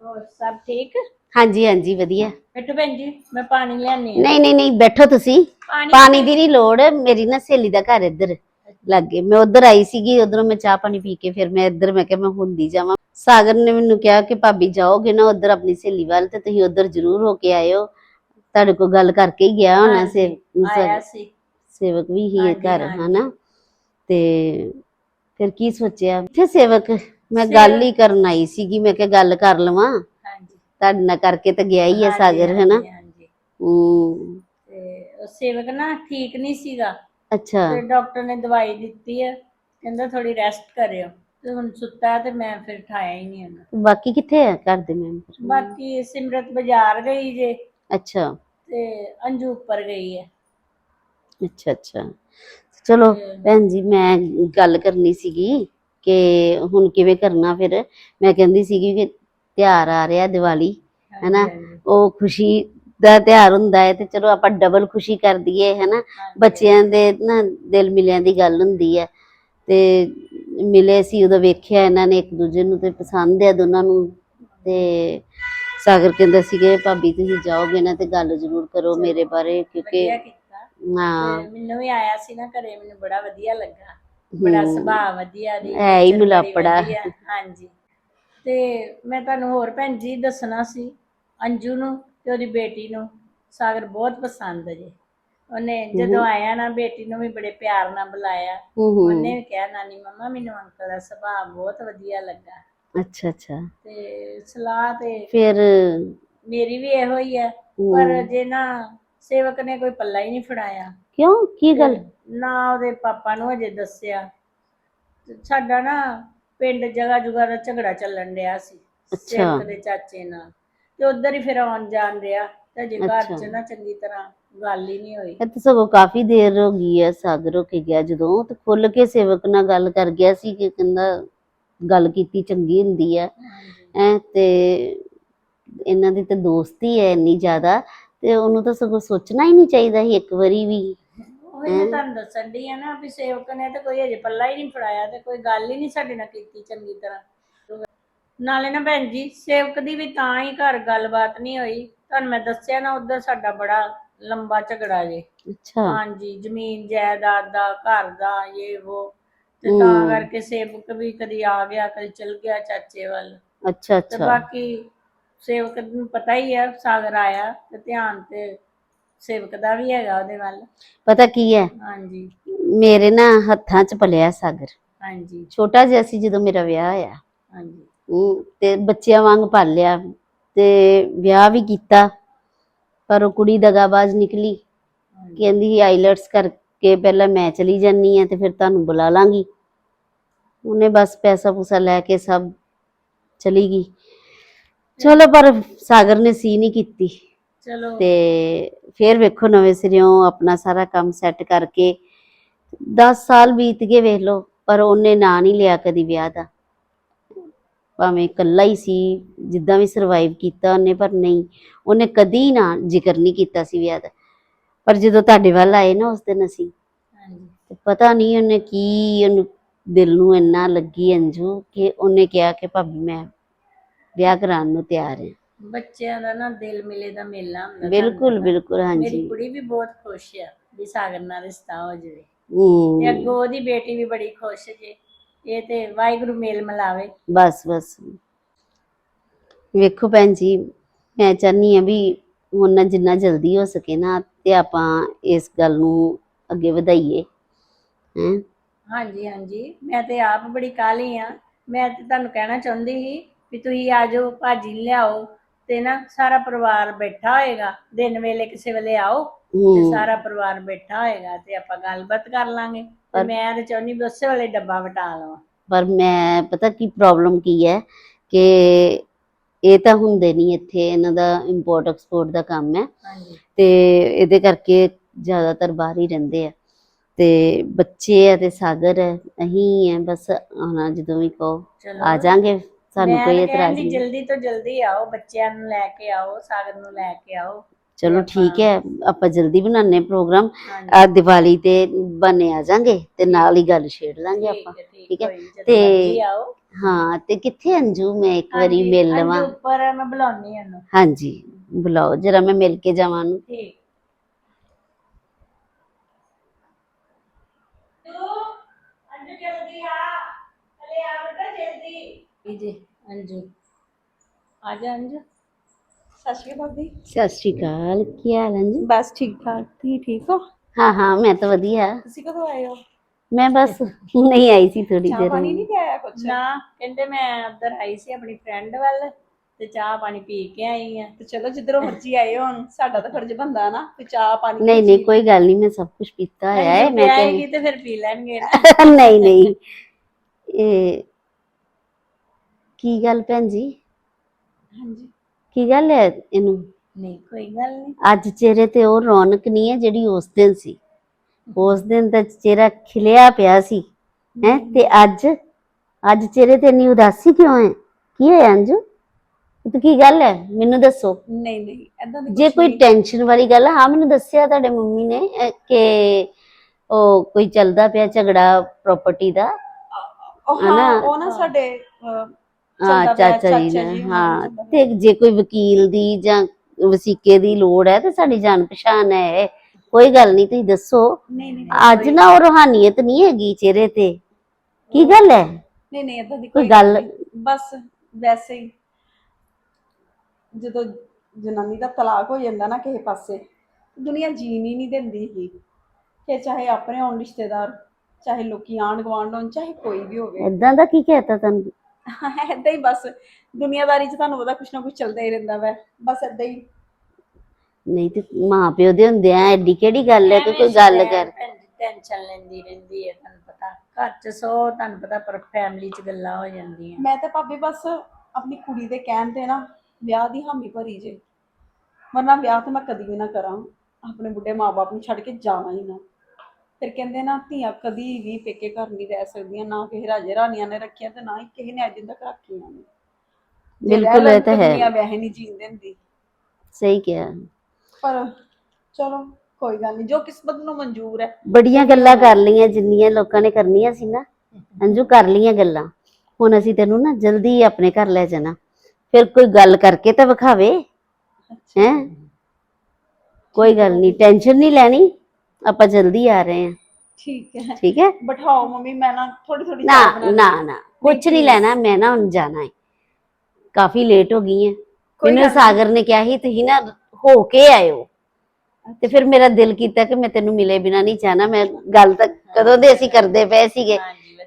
ਹੋਰ ਸਭ ਠੀਕ? ਹਾਂਜੀ ਹਾਂਜੀ ਵਧੀਆ। ਬੈਠੋ ਭੈਣ ਜੀ ਮੈਂ ਪਾਣੀ ਲਿਆਨੀ ਆ ਨਹੀਂ ਨਹੀਂ ਨਹੀਂ ਬੈਠੋ ਤੁਸੀਂ। ਪਾਣੀ ਪਾਣੀ ਦੀ ਨਹੀਂ ਲੋੜ ਮੇਰੀ ਨਾ ਸਹੇਲੀ ਦਾ ਘਰ ਇੱਧਰ ਲੱਗੇ। ਮੈਂ ਉਧਰ ਆਈ ਸੀਗੀ ਉਧਰੋਂ ਮੈਂ ਚਾਹ ਪਾਣੀ ਪੀ ਕੇ ਫਿਰ ਮੈਂ ਇੱਧਰ ਮੈਂ ਕਿਹਾ ਮੈਂ ਹੁੰਦੀ ਜਾਵਾਂ। ਸਾਗਰ ਨੇ ਮੈਨੂੰ ਕਿਹਾ ਕਿ ਭਾਬੀ ਜਾਓਗੇ ਨਾ ਉਧਰ ਆਪਣੀ ਸਹੇਲੀ ਵੱਲ ਤੇ ਤੁਸੀਂ ਉਧਰ ਜ਼ਰੂਰ ਹੋ ਕੇ ਆਇਓ। ਤੁਹਾਡੇ ਕੋਲ ਗੱਲ ਕਰਕੇ ਹੀ ਗਿਆ ਹੋਣਾ ਹਾਂਜੀ, ਸੇ ਆਇਆ ਸੀ। ਸੇਵਕ ਵੀ ਹੀ ਘਰ। ਹਨਾ? ਤੇ ਫਿਰ ਕੀ ਸੋਚਿਆ? ਇੱਥੇ ਸੇਵਕ ਮੈਂ ਗੱਲ ਹੀ ਕਰਨ ਆਈ ਸੀਗੀ ਮੈਂ ਕਿਹਾ ਗੱਲ ਕਰ ਲਵਾਂ। ਹਾਂਜੀ। ਤੁਹਾਡੇ ਨਾਲ ਕਰਕੇ ਤਾਂ ਗਿਆ ਹੀ ਹੈ ਸਾਗਰ ਹਨਾ? ਹਾਂਜੀ। ਹੂੰ। ਤੇ ਸੇਵਕ ਨਾ ਠੀਕ ਨਹੀਂ ਸੀਗਾ। ਅੱਛਾ। ਤੇ ਡਾਕਟਰ ਨੇ ਦਵਾਈ ਦਿੱਤੀ ਹੈ ਕਹਿੰਦਾ ਥੋੜੀ ਰੈਸਟ ਕਰਿਓ। ਤੇ ਹੁਣ ਸੁੱਤਾ ਤੇ ਮੈਂ ਫਿਰ ਠਾਇਆ ਹੀ ਨਹੀਂ ਉਹਨੂੰ। ਬਾਕੀ ਕਿੱਥੇ ਆ ਘਰ ਦੇ ਮੈਂਬਰ? ਬਾਕੀ ਸਿਮਰਤ ਬਾਜ਼ਾਰ ਗਈ ਜੇ। ਅੱਛਾ। ਤੇ ਅੰਜੂ ਉੱਪਰ ਗਈ ਹੈ ਅੱਛਾ ਅੱਛਾ। ਚਲੋ ਭੈਣ ਜੀ ਮੈਂ ਗੱਲ ਕਰਨੀ ਸੀਗੀ ਕਿ ਹੁਣ ਕਿਵੇਂ ਕਰਨਾ ਫਿਰ। ਮੈਂ ਕਹਿੰਦੀ ਸੀਗੀ ਕਿ ਤਿਉਹਾਰ ਆ ਰਿਹਾ ਦੀਵਾਲੀ ਹੈਨਾ? ਉਹ ਖੁਸ਼ੀ ਦਾ ਤਿਉਹਾਰ ਹੁੰਦਾ ਹੈ ਤੇ ਚਲੋ ਆਪਾਂ ਡਬਲ ਖੁਸ਼ੀ ਕਰ ਦਈਏ ਹੈਨਾ। ਬੱਚਿਆਂ ਦੇ ਨਾ ਦਿਲ ਮਿਲਿਆਂ ਦੀ ਗੱਲ ਹੁੰਦੀ ਹੈ। ਤੇ ਮਿਲੇ ਸੀ ਉਦੋਂ ਵੇਖਿਆ ਇਹਨਾਂ ਨੇ ਇੱਕ ਦੂਜੇ ਨੂੰ ਤੇ ਪਸੰਦ ਆ ਦੋਨਾਂ ਨੂੰ। ਤੇ ਸਾਗਰ ਕਹਿੰਦਾ ਸੀਗੇ ਭਾਬੀ ਤੁਸੀਂ ਜਾਓਗੇ ਨਾ ਤੇ ਗੱਲ ਜ਼ਰੂਰ ਕਰੋ ਮੇਰੇ ਬਾਰੇ ਕਿਉਂਕਿ ਹਾਂ। ਤੇ ਮੈਨੂੰ ਵੀ ਆਇਆ ਸੀ ਨਾ ਘਰੇ ਮੈਨੂੰ ਬੜਾ ਵਧੀਆ ਲੱਗਾ। ਬੜਾ ਸੁਭਾਅ ਵਧੀਆ ਦੀ ਹੈ ਹੀ ਮਿਲਾਪੜਾ। ਹਾਂਜੀ। ਤੇ ਮੈਂ ਤੁਹਾਨੂੰ ਹੋਰ ਭੈਣ ਜੀ ਦੱਸਣਾ ਸੀ ਅੰਜੂ ਨੂੰ ਤੇ ਉਹਦੀ ਬੇਟੀ ਨੂੰ ਸਾਗਰ ਬਹੁਤ ਪਸੰਦ ਹੈ ਜੀ। ਉਹਨੇ ਜਦੋਂ ਆਇਆ ਨਾ ਬੇਟੀ ਨੂੰ ਵੀ ਬੜੇ ਪਿਆਰ ਨਾਲ ਬੁਲਾਇਆ। ਉਹਨੇ ਵੀ ਕਿਹਾ ਨਾਨੀ ਮੰਮਾ ਮੈਨੂੰ ਅੰਕਲ ਦਾ ਸੁਭਾਅ ਬਹੁਤ ਵਧੀਆ ਲੱਗਾ। ਅੱਛਾ ਅੱਛਾ। ਤੇ ਸਲਾਹ ਤੇ ਫਿਰ ਮੇਰੀ ਵੀ ਇਹੋ ਹੀ ਹੈ। ਪਰ ਜੇ ਨਾ ਸੇਵਕ ਨੇ ਕੋਈ ਪੱਲਾ ਹੀ ਨਹੀਂ ਫੜਾਇਆ। ਕਿਉਂ? ਕੀ ਗੱਲ? ਨਾ ਉਹਦੇ ਪਾਪਾ ਨੂੰ ਅਜੇ ਦੱਸਿਆ। ਸਾਡਾ ਨਾ ਪਿੰਡ ਜਗ੍ਹਾ ਜੁਗਾ ਦਾ ਝਗੜਾ ਚੱਲਣ ਡਿਆ ਸੀ ਸੇਵਕ ਦੇ ਚਾਚੇ ਨਾਲ। ਤੇ ਉਧਰ ਹੀ ਫਿਰ ਆਉਣ ਜਾਣ ਰਿਹਾ ਤੇ ਘਰ। ਚ ਨਾ ਚੰਗੀ ਤਰ੍ਹਾਂ ਗੱਲ ਹੀ ਨਹੀਂ ਹੋਈ। ਇਹ ਤਾਂ ਸਗੋਂ ਕਾਫੀ ਦੇਰ ਹੋ ਗਈ ਹੈ ਸਾਗਰ ਹੋ ਕੇ ਗਿਆ ਜਦੋਂ। ਤੇ ਖੁੱਲ ਕੇ ਸੇਵਕ ਨਾਲ ਗੱਲ ਕਰ ਗਿਆ ਸੀ ਕਿ ਕਹਿੰਦਾ ਗੱਲ ਕੀਤੀ ਚੰਗੀ ਹੁੰਦੀ ਹੈ। ਐ ਤੇ ਇਹਨਾਂ ਦੀ ਤਾਂ ਦੋਸਤੀ ਹੈ ਇੰਨੀ ਜ਼ਿਆਦਾ। ਤੇ ਉਹਨੂੰ ਤਾਂ ਸਗੋਂ ਸੋਚਣਾ ਹੀ ਨਹੀਂ ਚਾਹੀਦਾ ਸੀ ਇੱਕ ਵਾਰੀ ਵੀ। ਉਹੀ ਮੈਂ ਤੁਹਾਨੂੰ ਦੱਸਣ ਦੀ ਆ ਨਾ ਵੀ ਸੇਵਕ ਨੇ ਤੇ ਕੋਈ ਅਜੇ ਪੱਲਾ ਹੀ ਨਹੀਂ ਫੜਾਇਆ ਤੇ ਕੋਈ ਗੱਲ ਹੀ ਨਹੀਂ ਸਾਡੇ ਨਾਲ ਕੀਤੀ ਚੰਗੀ ਤਰ੍ਹਾਂ। ਨਾਲੇ ਨਾ ਭੈਣ ਜੀ ਸੇਵਕ ਦੀ ਵੀ ਤਾਂ ਹੀ ਘਰ ਗੱਲਬਾਤ ਨਹੀਂ ਹੋਈ। ਤੁਹਾਨੂੰ ਮੈਂ ਦੱਸਿਆ ਨਾ ਉਧਰ ਸਾਡਾ ਬੜਾ ਲੰਬਾ ਝਗੜਾ ਜੇ। ਅੱਛਾ। ਹਾਂਜੀ ਜ਼ਮੀਨ ਜਾਇਦਾਦ ਦਾ ਘਰ ਦਾ ਇਹ ਉਹ ਤੇ ਤਾਂ ਕਰਕੇ ਸੇਵਕ ਵੀ ਕਦੀ ਆ ਗਿਆ ਕਦੀ ਚਲ ਗਿਆ ਚਾਚੇ ਵੱਲ। ਅੱਛਾ ਤੇ ਅੱਛਾ। ਬਾਕੀ ਸੇਵਕ ਨੂੰ ਪਤਾ ਹੀ ਹੈ ਸਾਗਰ ਆਇਆ ਤੇ ਧਿਆਨ ਤੇ ਸੇਵਕ ਦਾ ਵੀ ਹੈਗਾ ਉਹਦੇ ਵੱਲ। ਪਤਾ ਕੀ ਹੈ? ਹਾਂਜੀ। ਮੇਰੇ ਨਾ ਹੱਥਾਂ 'ਚ ਪਲਿਆ ਸਾਗਰ। ਹਾਂਜੀ। ਛੋਟਾ ਜਿਹਾ ਸੀ ਜਦੋਂ ਮੇਰਾ ਵਿਆਹ ਹੋਇਆ। ਹਾਂਜੀ। ਹਮ, ਤੇ ਬੱਚਿਆਂ ਵਾਂਗ ਪਾਲਿਆ ਤੇ ਵਿਆਹ ਵੀ ਕੀਤਾ ਪਰ ਉਹ ਕੁੜੀ ਦਗਾਬਾਜ਼ ਨਿਕਲੀ। ਕਹਿੰਦੀ ਸੀ ਆਈਲੈਟਸ ਕਰਕੇ ਪਹਿਲਾਂ ਮੈਂ ਚਲੀ ਜਾਨੀ ਆ ਤੇ ਫਿਰ ਤੁਹਾਨੂੰ ਬੁਲਾ ਲਾਂਗੀ। ਉਹਨੇ ਬਸ ਪੈਸਾ ਪੂਸਾ ਲੈ ਕੇ ਸਭ ਚਲੀ ਗਈ। ਚਲੋ ਪਰ ਸਾਗਰ ਨੇ ਸੀ ਨਹੀਂ ਕੀਤੀ। ਚਲੋ। ਤੇ ਫਿਰ ਵੇਖੋ ਨਵੇਂ ਸਿਰਿਓਂ ਆਪਣਾ ਸਾਰਾ ਕੰਮ ਸੈੱਟ ਕਰਕੇ। 10 ਸਾਲ ਬੀਤ ਗਏ ਵੇਖ ਲਓ ਪਰ ਉਹਨੇ ਨਾਂ ਨਹੀਂ ਲਿਆ ਕਦੀ ਵਿਆਹ ਦਾ। ਭਾਵੇਂ ਇਕੱਲਾ ਹੀ ਸੀ ਜਿੱਦਾਂ ਵੀ ਸਰਵਾਈਵ ਕੀਤਾ ਉਹਨੇ ਪਰ ਨਹੀਂ। ਉਹਨੇ ਕਦੀ ਨਾ ਜ਼ਿਕਰ ਨਹੀਂ ਕੀਤਾ ਸੀ ਵਿਆਹ ਦਾ। ਪਰ ਜਦੋਂ ਤੁਹਾਡੇ ਵੱਲ ਆਏ ਨਾ ਉਸ ਦਿਨ ਅਸੀਂ ਹਾਂਜੀ। ਤੇ ਪਤਾ ਨਹੀਂ ਉਹਨੇ ਕੀ ਉਹਨੂੰ ਦਿਲ ਨੂੰ ਇੰਨਾ ਲੱਗੀ ਅੰਜੂ ਕਿ ਉਹਨੇ ਕਿਹਾ ਕਿ ਭਾਬੀ ਮੈਂ ਵਿਆਹ ਕਰਾਉਣ ਨੂੰ ਤਿਆਰ ਹਾਂ। ਬੱਚਿਆਂ ਦਾ ਨਾ ਦਿਲ ਮਿਲੇ ਦਾ ਮੇਲਾ ਹੁੰਦਾ ਬਿਲਕੁਲ। ਬਿਲਕੁਲ ਮੇਰੀ ਹਾਂਜੀ ਕੁੜੀ ਵੀ ਬਹੁਤ ਖੁਸ਼ ਆ ਵੀ ਸਾਗਰ ਨਾਲ ਰਿਸ਼ਤਾ ਹੋ ਜਾਵੇ। ਹੂੰ। ਤੇ ਅੱਗੋਂ ਉਹਦੀ ਬੇਟੀ ਵੀ ਬੜੀ ਖੁਸ਼ ਜੇ। ਇਹ ਤੇ ਵਾਹਿਗੁਰੂ ਮੇਲ ਮਿਲਾਵੇ। ਬਸ ਬਸ। ਵੇਖੋ ਭੈਣ ਜੀ ਮੈਂ ਚਾਹਨੀ ਆ ਵੀ ਉਹਨਾਂ ਜਿੰਨਾ ਜਲਦੀ ਹੋ ਸਕੇ ਨਾ ਤੇ ਆਪਾਂ ਇਸ ਗੱਲ ਨੂੰ ਅੱਗੇ ਵਧਾਈਏ। ਹੈਂ? ਹਾਂਜੀ ਹਾਂਜੀ। ਮੈਂ ਤੇ ਆਪ ਬੜੀ ਕਾਹਲੀ ਆ ਮੈਂ ਤੇ ਤੁਹਾਨੂੰ ਕਹਿਣਾ ਚਾਹੁੰਦੀ ਸੀ ਵੀ ਤੁਸੀਂ ਆ ਜਾਓ ਭਾਜੀ ਲਿਆਓ ਤੇ ਨਾ ਸਾਰਾ ਪਰਿਵਾਰ ਬੈਠਾ ਹੋਏਗਾ। ਦਿਨ ਵੇਲੇ ਕਿਸੇ ਵੇਲੇ ਆਓ ਤੇ ਸਾਰਾ ਪਰਿਵਾਰ ਬੈਠਾ ਹੋਏਗਾ ਤੇ ਆਪਾਂ ਗੱਲਬਾਤ ਕਰ ਲਾਂਗੇ। ਤੇ ਮੈਂ ਤੇ ਚਾਹੁੰਦੀ ਵੀ ਉਸੇ ਵੇਲੇ ਡੱਬਾ ਵਟਾ ਲਵਾਂ। ਪਰ ਮੈਂ ਪਤਾ ਕੀ ਪ੍ਰੋਬਲਮ ਕੀ ਹੈ ਕਿ ਇਹ ਤਾਂ ਹੁੰਦੇ ਨਹੀਂ ਇੱਥੇ ਇਹਨਾਂ ਦਾ ਇੰਪੋਰਟ ਐਕਸਪੋਰਟ ਦਾ ਕੰਮ ਹੈ। ਹਾਂਜੀ। ਤੇ ਇਹਦੇ ਕਰਕੇ ਜ਼ਿਆਦਾਤਰ ਬਾਹਰ ਹੀ ਰਹਿੰਦੇ ਆ। ਤੇ ਬੱਚੇ ਆ ਤੇ ਸਾਗਰ ਹੈ ਅਹੀਂ ਹੈ ਬਸ ਆਉਣਾ ਜਦੋਂ ਵੀ ਕਹੋ। ਚਲੋ ਆ ਜਾਾਂਗੇ। ਸਾਨੂੰ ਕੋਈ ਤਾਂ ਇਤਰਾਜ਼ ਨਹੀਂ। ਜਲਦੀ ਤੋਂ ਜਲਦੀ ਆਓ ਬੱਚਿਆਂ ਨੂੰ ਲੈ ਕੇ ਆਓ ਸਾਗਰ ਨੂੰ ਲੈ ਕੇ ਆਓ। ਚਲੋ ਠੀਕ ਹੈ ਆਪਾਂ ਜਲਦੀ ਬਣਾਉਂਦੇ ਪ੍ਰੋਗਰਾਮ। ਹਾਂਜੀ। ਆ ਦੀਵਾਲੀ ਤੇ ਬਣੇ ਆ ਜਾਾਂਗੇ ਤੇ ਨਾਲ ਹੀ ਗੱਲ ਛੇੜ ਲਾਂਗੇ ਆਪਾਂ ਠੀਕ ਹੈ? ਤੇ- ਹਾਂ ਤੇ ਕਿੱਥੇ ਅੰਜੂ? ਮੈਂ ਇੱਕ ਵਾਰੀ ਮਿਲ ਲਵਾਂ। ਉੱਪਰ ਮੈਂ ਬੁਲਾਉਣੀ ਉਹਨੂੰ। ਹਾਂਜੀ ਬੁਲਾਓ ਜਰਾ ਮੈਂ ਮਿਲ ਕੇ ਜਾਵਾਂ ਨੂੰ ਠੀਕ। ਅੰਜੂ ਜਲਦੀ ਆ ਅਲੇ ਆ ਬੇਟਾ ਜਲਦੀ। ਜੀ ਅੰਜੂ ਆ ਜਾ ਅੰਜੂ। ਸਤਿ ਸ਼੍ਰੀ ਅਕਾਲ ਭਾਬੀ। ਸਤਿ ਸ਼੍ਰੀ ਅਕਾਲ। ਕੀ ਹਾਲ ਹੈ ਜੀ ਬਸ ਠੀਕ ਠਾਕ। ਤੁਸੀਂ ਠੀਕ ਹੋ? ਹਾਂ ਹਾਂ ਮੈਂ ਤਾਂ ਵਧੀਆ। ਤੁਸੀਂ ਕਦੋਂ ਆਏ ਹੋ? ਮੈਂ ਬਸ ਨਹੀਂ ਆਈ ਸੀ ਥੋੜੀ ਚਾਹ ਦੇਰ ਪਾਣੀ ਨਹੀਂ ਪਿਆਇਆ ਕੁਛ? ਨਾ ਕਹਿੰਦੇ ਮੈਂ ਉੱਧਰ ਆਈ ਸੀ ਆਪਣੀ ਫਰੈਂਡ ਵੱਲ ਤੇ ਚਾਹ ਪਾਣੀ ਪੀ ਕੇ ਆਈ ਆ। ਤੇ ਚਲੋ ਜਿੱਧਰੋਂ ਮਰਜ਼ੀ ਆਏ ਹੋ ਹੁਣ। ਸਾਡਾ ਤਾਂ ਫਰਜ਼ ਬੰਦਾ ਨਾ ਕਿ ਚਾਹ ਪਾਣੀ ਨਹੀਂ ਨਹੀਂ ਕੋਈ ਗੱਲ ਨਹੀਂ ਮੈਂ ਸਭ ਕੁਝ ਪੀਤਾ ਹੋਇਆ ਹੈ ਮੈਂ ਆਏਗੀ ਕਹਿੰਦੀ ਤੇ ਫਿਰ ਪੀ ਲੈਣਗੇ ਨਾ। ਨਹੀਂ ਨਹੀਂ। ਇਹ ਕੀ ਗੱਲ ਭੈਣ ਜੀ? ਹਾਂਜੀ। ਕੀ ਗੱਲ ਹੈ ਇਹਨੂੰ? ਨਹੀਂ ਕੋਈ ਗੱਲ ਨਹੀਂ। ਅੱਜ ਚਿਹਰੇ ਤੇ ਉਹ ਰੌਣਕ ਨਹੀਂ ਹੈ ਜਿਹੜੀ ਉਸ ਦਿਨ ਸੀ। ਉਸ ਦਿਨ ਤਾਂ ਚਿਹਰਾ ਖਿਲਿਆ ਪਿਆ ਸੀ ਹੈ? ਤੇ ਅੱਜ ਅੱਜ ਚਿਹਰੇ ਤੇ ਇੰਨੀ ਉਦਾਸੀ ਕਿਉਂ ਹੈ? ਕੀ ਹੋਇਆ ਅੰਜੂ? ਤੇ ਕੀ ਗੱਲ ਹੈ? ਮੈਨੂੰ ਦੱਸੋ। ਨਹੀਂ ਨਹੀਂ ਐਦਾਂ ਦੀ ਜੇ ਕੋਈ। ਟੈਨਸ਼ਨ ਵਾਲੀ ਗੱਲ ਹੈ, ਹਾਂ ਮੈਨੂੰ ਦੱਸਿਆ ਤੁਹਾਡੇ ਮੰਮੀ ਨੇ ਕਿ ਉਹ ਕੋਈ ਚੱਲਦਾ ਪਿਆ ਝਗੜਾ ਪ੍ਰਾਪਰਟੀ ਦਾ। ਉਹ? ਹਾਂ ਨਾ ਸਾਡੇ ਹਾਂ ਚਾਚਾ ਜੀ ਨੇ ਹਾਂ ਤੇ ਜੇ ਕੋਈ ਵਕੀਲ ਦੀ ਜਾਂ ਵਸੀਕੇ ਦੀ ਲੋੜ ਹੈ ਤੇ ਸਾਡੀ ਜਾਣ ਪਛਾਣ ਹੈ ਕੋਈ ਗੱਲ ਨਹੀਂ ਤੁਸੀਂ ਦੱਸੋ। ਅੱਜ ਨਾ ਉਹ ਰੋਹਾਨੀਅਤ ਨਹੀਂ ਹੈਗੀ ਚਿਹਰੇ ਤੇ। ਕੀ ਗੱਲ ਹੈ? ਨਹੀਂ ਨਹੀਂ ਐਦਾਂ ਦੀ ਕੋਈ ਗੱਲ ਨਹੀਂ। ਬਸ ਵੈਸੇ ਹੀ ਜਦੋਂ ਜਨਾਨੀ ਦਾ ਤਲਾਕ ਹੋ ਜਾਂਦਾ ਨਾ ਕਿਸੇ ਪਾਸੇ ਦੁਨੀਆ ਜੀਣ ਹੀ ਨਹੀਂ ਦਿੰਦੀ ਹੀ ਕਿ ਚਾਹੇ ਆਪਣੇ ਹੋਣ ਰਿਸ਼ਤੇਦਾਰ ਚਾਹੇ ਲੋਕੀ ਗੁਆਂਢ ਹੋਣ ਚਾਹੇ ਕੋਈ ਵੀ ਹੋਵੇ। ਏਦਾਂ ਦਾ ਕੀ ਕਹਿਤਾ ਤੁਹਾਨੂੰ? ਏਦਾਂ ਹੀ ਬਸ ਦੁਨੀਆਦਾਰੀ 'ਚ ਤੁਹਾਨੂੰ ਪਤਾ ਕੁਛ ਨਾ ਕੁਛ ਚੱਲਦਾ ਹੀ ਰਹਿੰਦਾ ਵੈ ਬਸ ਏਦਾਂ ਹੀ। ਨਹੀਂ ਤੇ ਮਾਂ ਪਿਓ ਦੇ ਹੁੰਦੇ ਆ ਐਡੀ ਕਿਹੜੀ ਗੱਲ ਹੈ ਕਿ ਕੋਈ ਗੱਲ ਕਰ। ਟੈਨਸ਼ਨ ਲੈਂਦੀ ਰਹਿੰਦੀ ਹੈ ਤੁਹਾਨੂੰ ਪਤਾ। ਘਰ ਚ ਸੋ ਤੁਹਾਨੂੰ ਪਤਾ ਪਰ ਫੈਮਿਲੀ ਚ ਗੱਲਾਂ ਹੋ ਜਾਂਦੀਆਂ। ਮੈਂ ਤਾਂ ਭਾਬੀ ਬਸ ਆਪਣੀ ਕੁੜੀ ਦੇ ਕਹਿਣ ਤੇ ਨਾ ਵਿਆਹ ਦੀ ਹਾਮੀ ਭਰੀ ਜੇ। ਵਰਨਾ ਵਿਆਹ ਤਾਂ ਮੈਂ ਕਦੀ ਵੀ ਨਾ ਕਰਾਂ ਆਪਣੇ ਬੁੱਢੇ ਮਾਪੇ ਨੂੰ ਛੱਡ ਕੇ ਜਾਵਾਂ ਹੀ ਨਾ। ਫਿਰ ਕਹਿੰਦੇ ਨਾ ਧੀਆਂ ਕਦੀ ਵੀ ਪੇਕੇ ਘਰ ਨਹੀਂ ਰਹਿ ਸਕਦੀਆਂ ਨਾ ਕਿਸੇ ਰਾਜੇ ਰਾਣੀਆਂ ਨੇ ਰੱਖੀਆਂ ਤੇ ਨਾ ਹੀ ਕਿਸੇ ਨੇ ਅੱਜ ਤੱਕ ਰੱਖੀਆਂ ਨੇ। ਜੇ ਰਹਿ ਬਿਲਕੁਲ ਇਹ ਤਾਂ ਤੇ ਹੈ। ਦੁਨੀਆ ਵੈਸੇ ਨਹੀਂ ਜੀਣ ਦਿੰਦੀ। ਸਹੀ ਕਿਹਾ। ਪਰ ਚਲੋ ਕੋਈ ਗੱਲ ਨਹੀਂ ਜੋ ਕਿਸਮਤ ਨੂੰ ਮਨਜ਼ੂਰ ਹੈ। ਬੜੀਆਂ ਗੱਲਾਂ ਕਰ ਲਈਆਂ ਜਿੰਨੀਆਂ ਲੋਕਾਂ ਨੇ ਕਰਨੀਆਂ ਸੀ ਨਾ ਅੰਜੂ ਕਰ ਲਈਆਂ ਗੱਲਾਂ। ਹੁਣ ਅਸੀਂ ਤੈਨੂੰ ਨਾ ਜਲਦੀ ਆਪਣੇ ਘਰ ਲੈ ਜਾਣਾ। ਫਿਰ ਕੋਈ ਗੱਲ ਕਰਕੇ ਤਾਂ ਵਿਖਾਵੇ ਹੈ? ਕੋਈ ਗੱਲ ਨਹੀਂ ਟੈਨਸ਼ਨ ਨਹੀਂ ਲੈਣੀ। ਆਪਾਂ ਜਲਦੀ ਆ ਰਹੇ ਹਾਂ। ਠੀਕ ਹੈ। ਠੀਕ ਹੈ? ਬਿਠਾਓ ਮੰਮੀ ਮੈਂ ਨਾ ਥੋੜੀ ਥੋੜੀ ਨਾ ਨਾ ਨਾ ਕੁਝ ਨਹੀਂ ਲੈਣਾ ਮੈਂ ਨਾ ਹੁਣ ਜਾਣਾ ਹੈ। ਕਾਫੀ ਲੇਟ ਹੋ ਗਈ ਹੈ। ਮੈਨੂੰ। ਸਾਗਰ ਨੇ ਕਿਹਾ ਸੀ ਤੁਸੀਂ ਨਾ ਹੋ ਕੇ ਆਇਓ। ਤੇ ਫਿਰ ਮੇਰਾ ਦਿਲ ਕੀਤਾ ਕਿ ਮੈਂ ਤੈਨੂੰ ਮਿਲੇ ਬਿਨਾ ਨਹੀਂ ਜਾਣਾ। ਮੈਂ ਗੱਲ ਤਾਂ ਕਦੋਂ ਦੇ ਅਸੀਂ ਕਰਦੇ ਪਏ ਸੀਗੇ।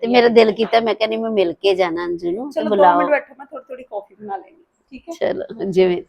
ਤੇ ਮੇਰਾ ਦਿਲ ਕੀਤਾ ਮੈਂ ਕਹਿੰਦੀ ਮੈਂ ਮਿਲ ਕੇ ਜਾਣਾ ਅੰਜੂ ਨੂੰ। ਚਲੋ ਬੁਲਾਓ। ਮਿੰਟ ਬੈਠੋ ਮੈਂ ਥੋੜੀ ਥੋੜੀ ਕਾਫੀ ਬਣਾ ਲੈਣੀ ਠੀਕ ਹੈ? ਚਲੋ ਜਿਵੇਂ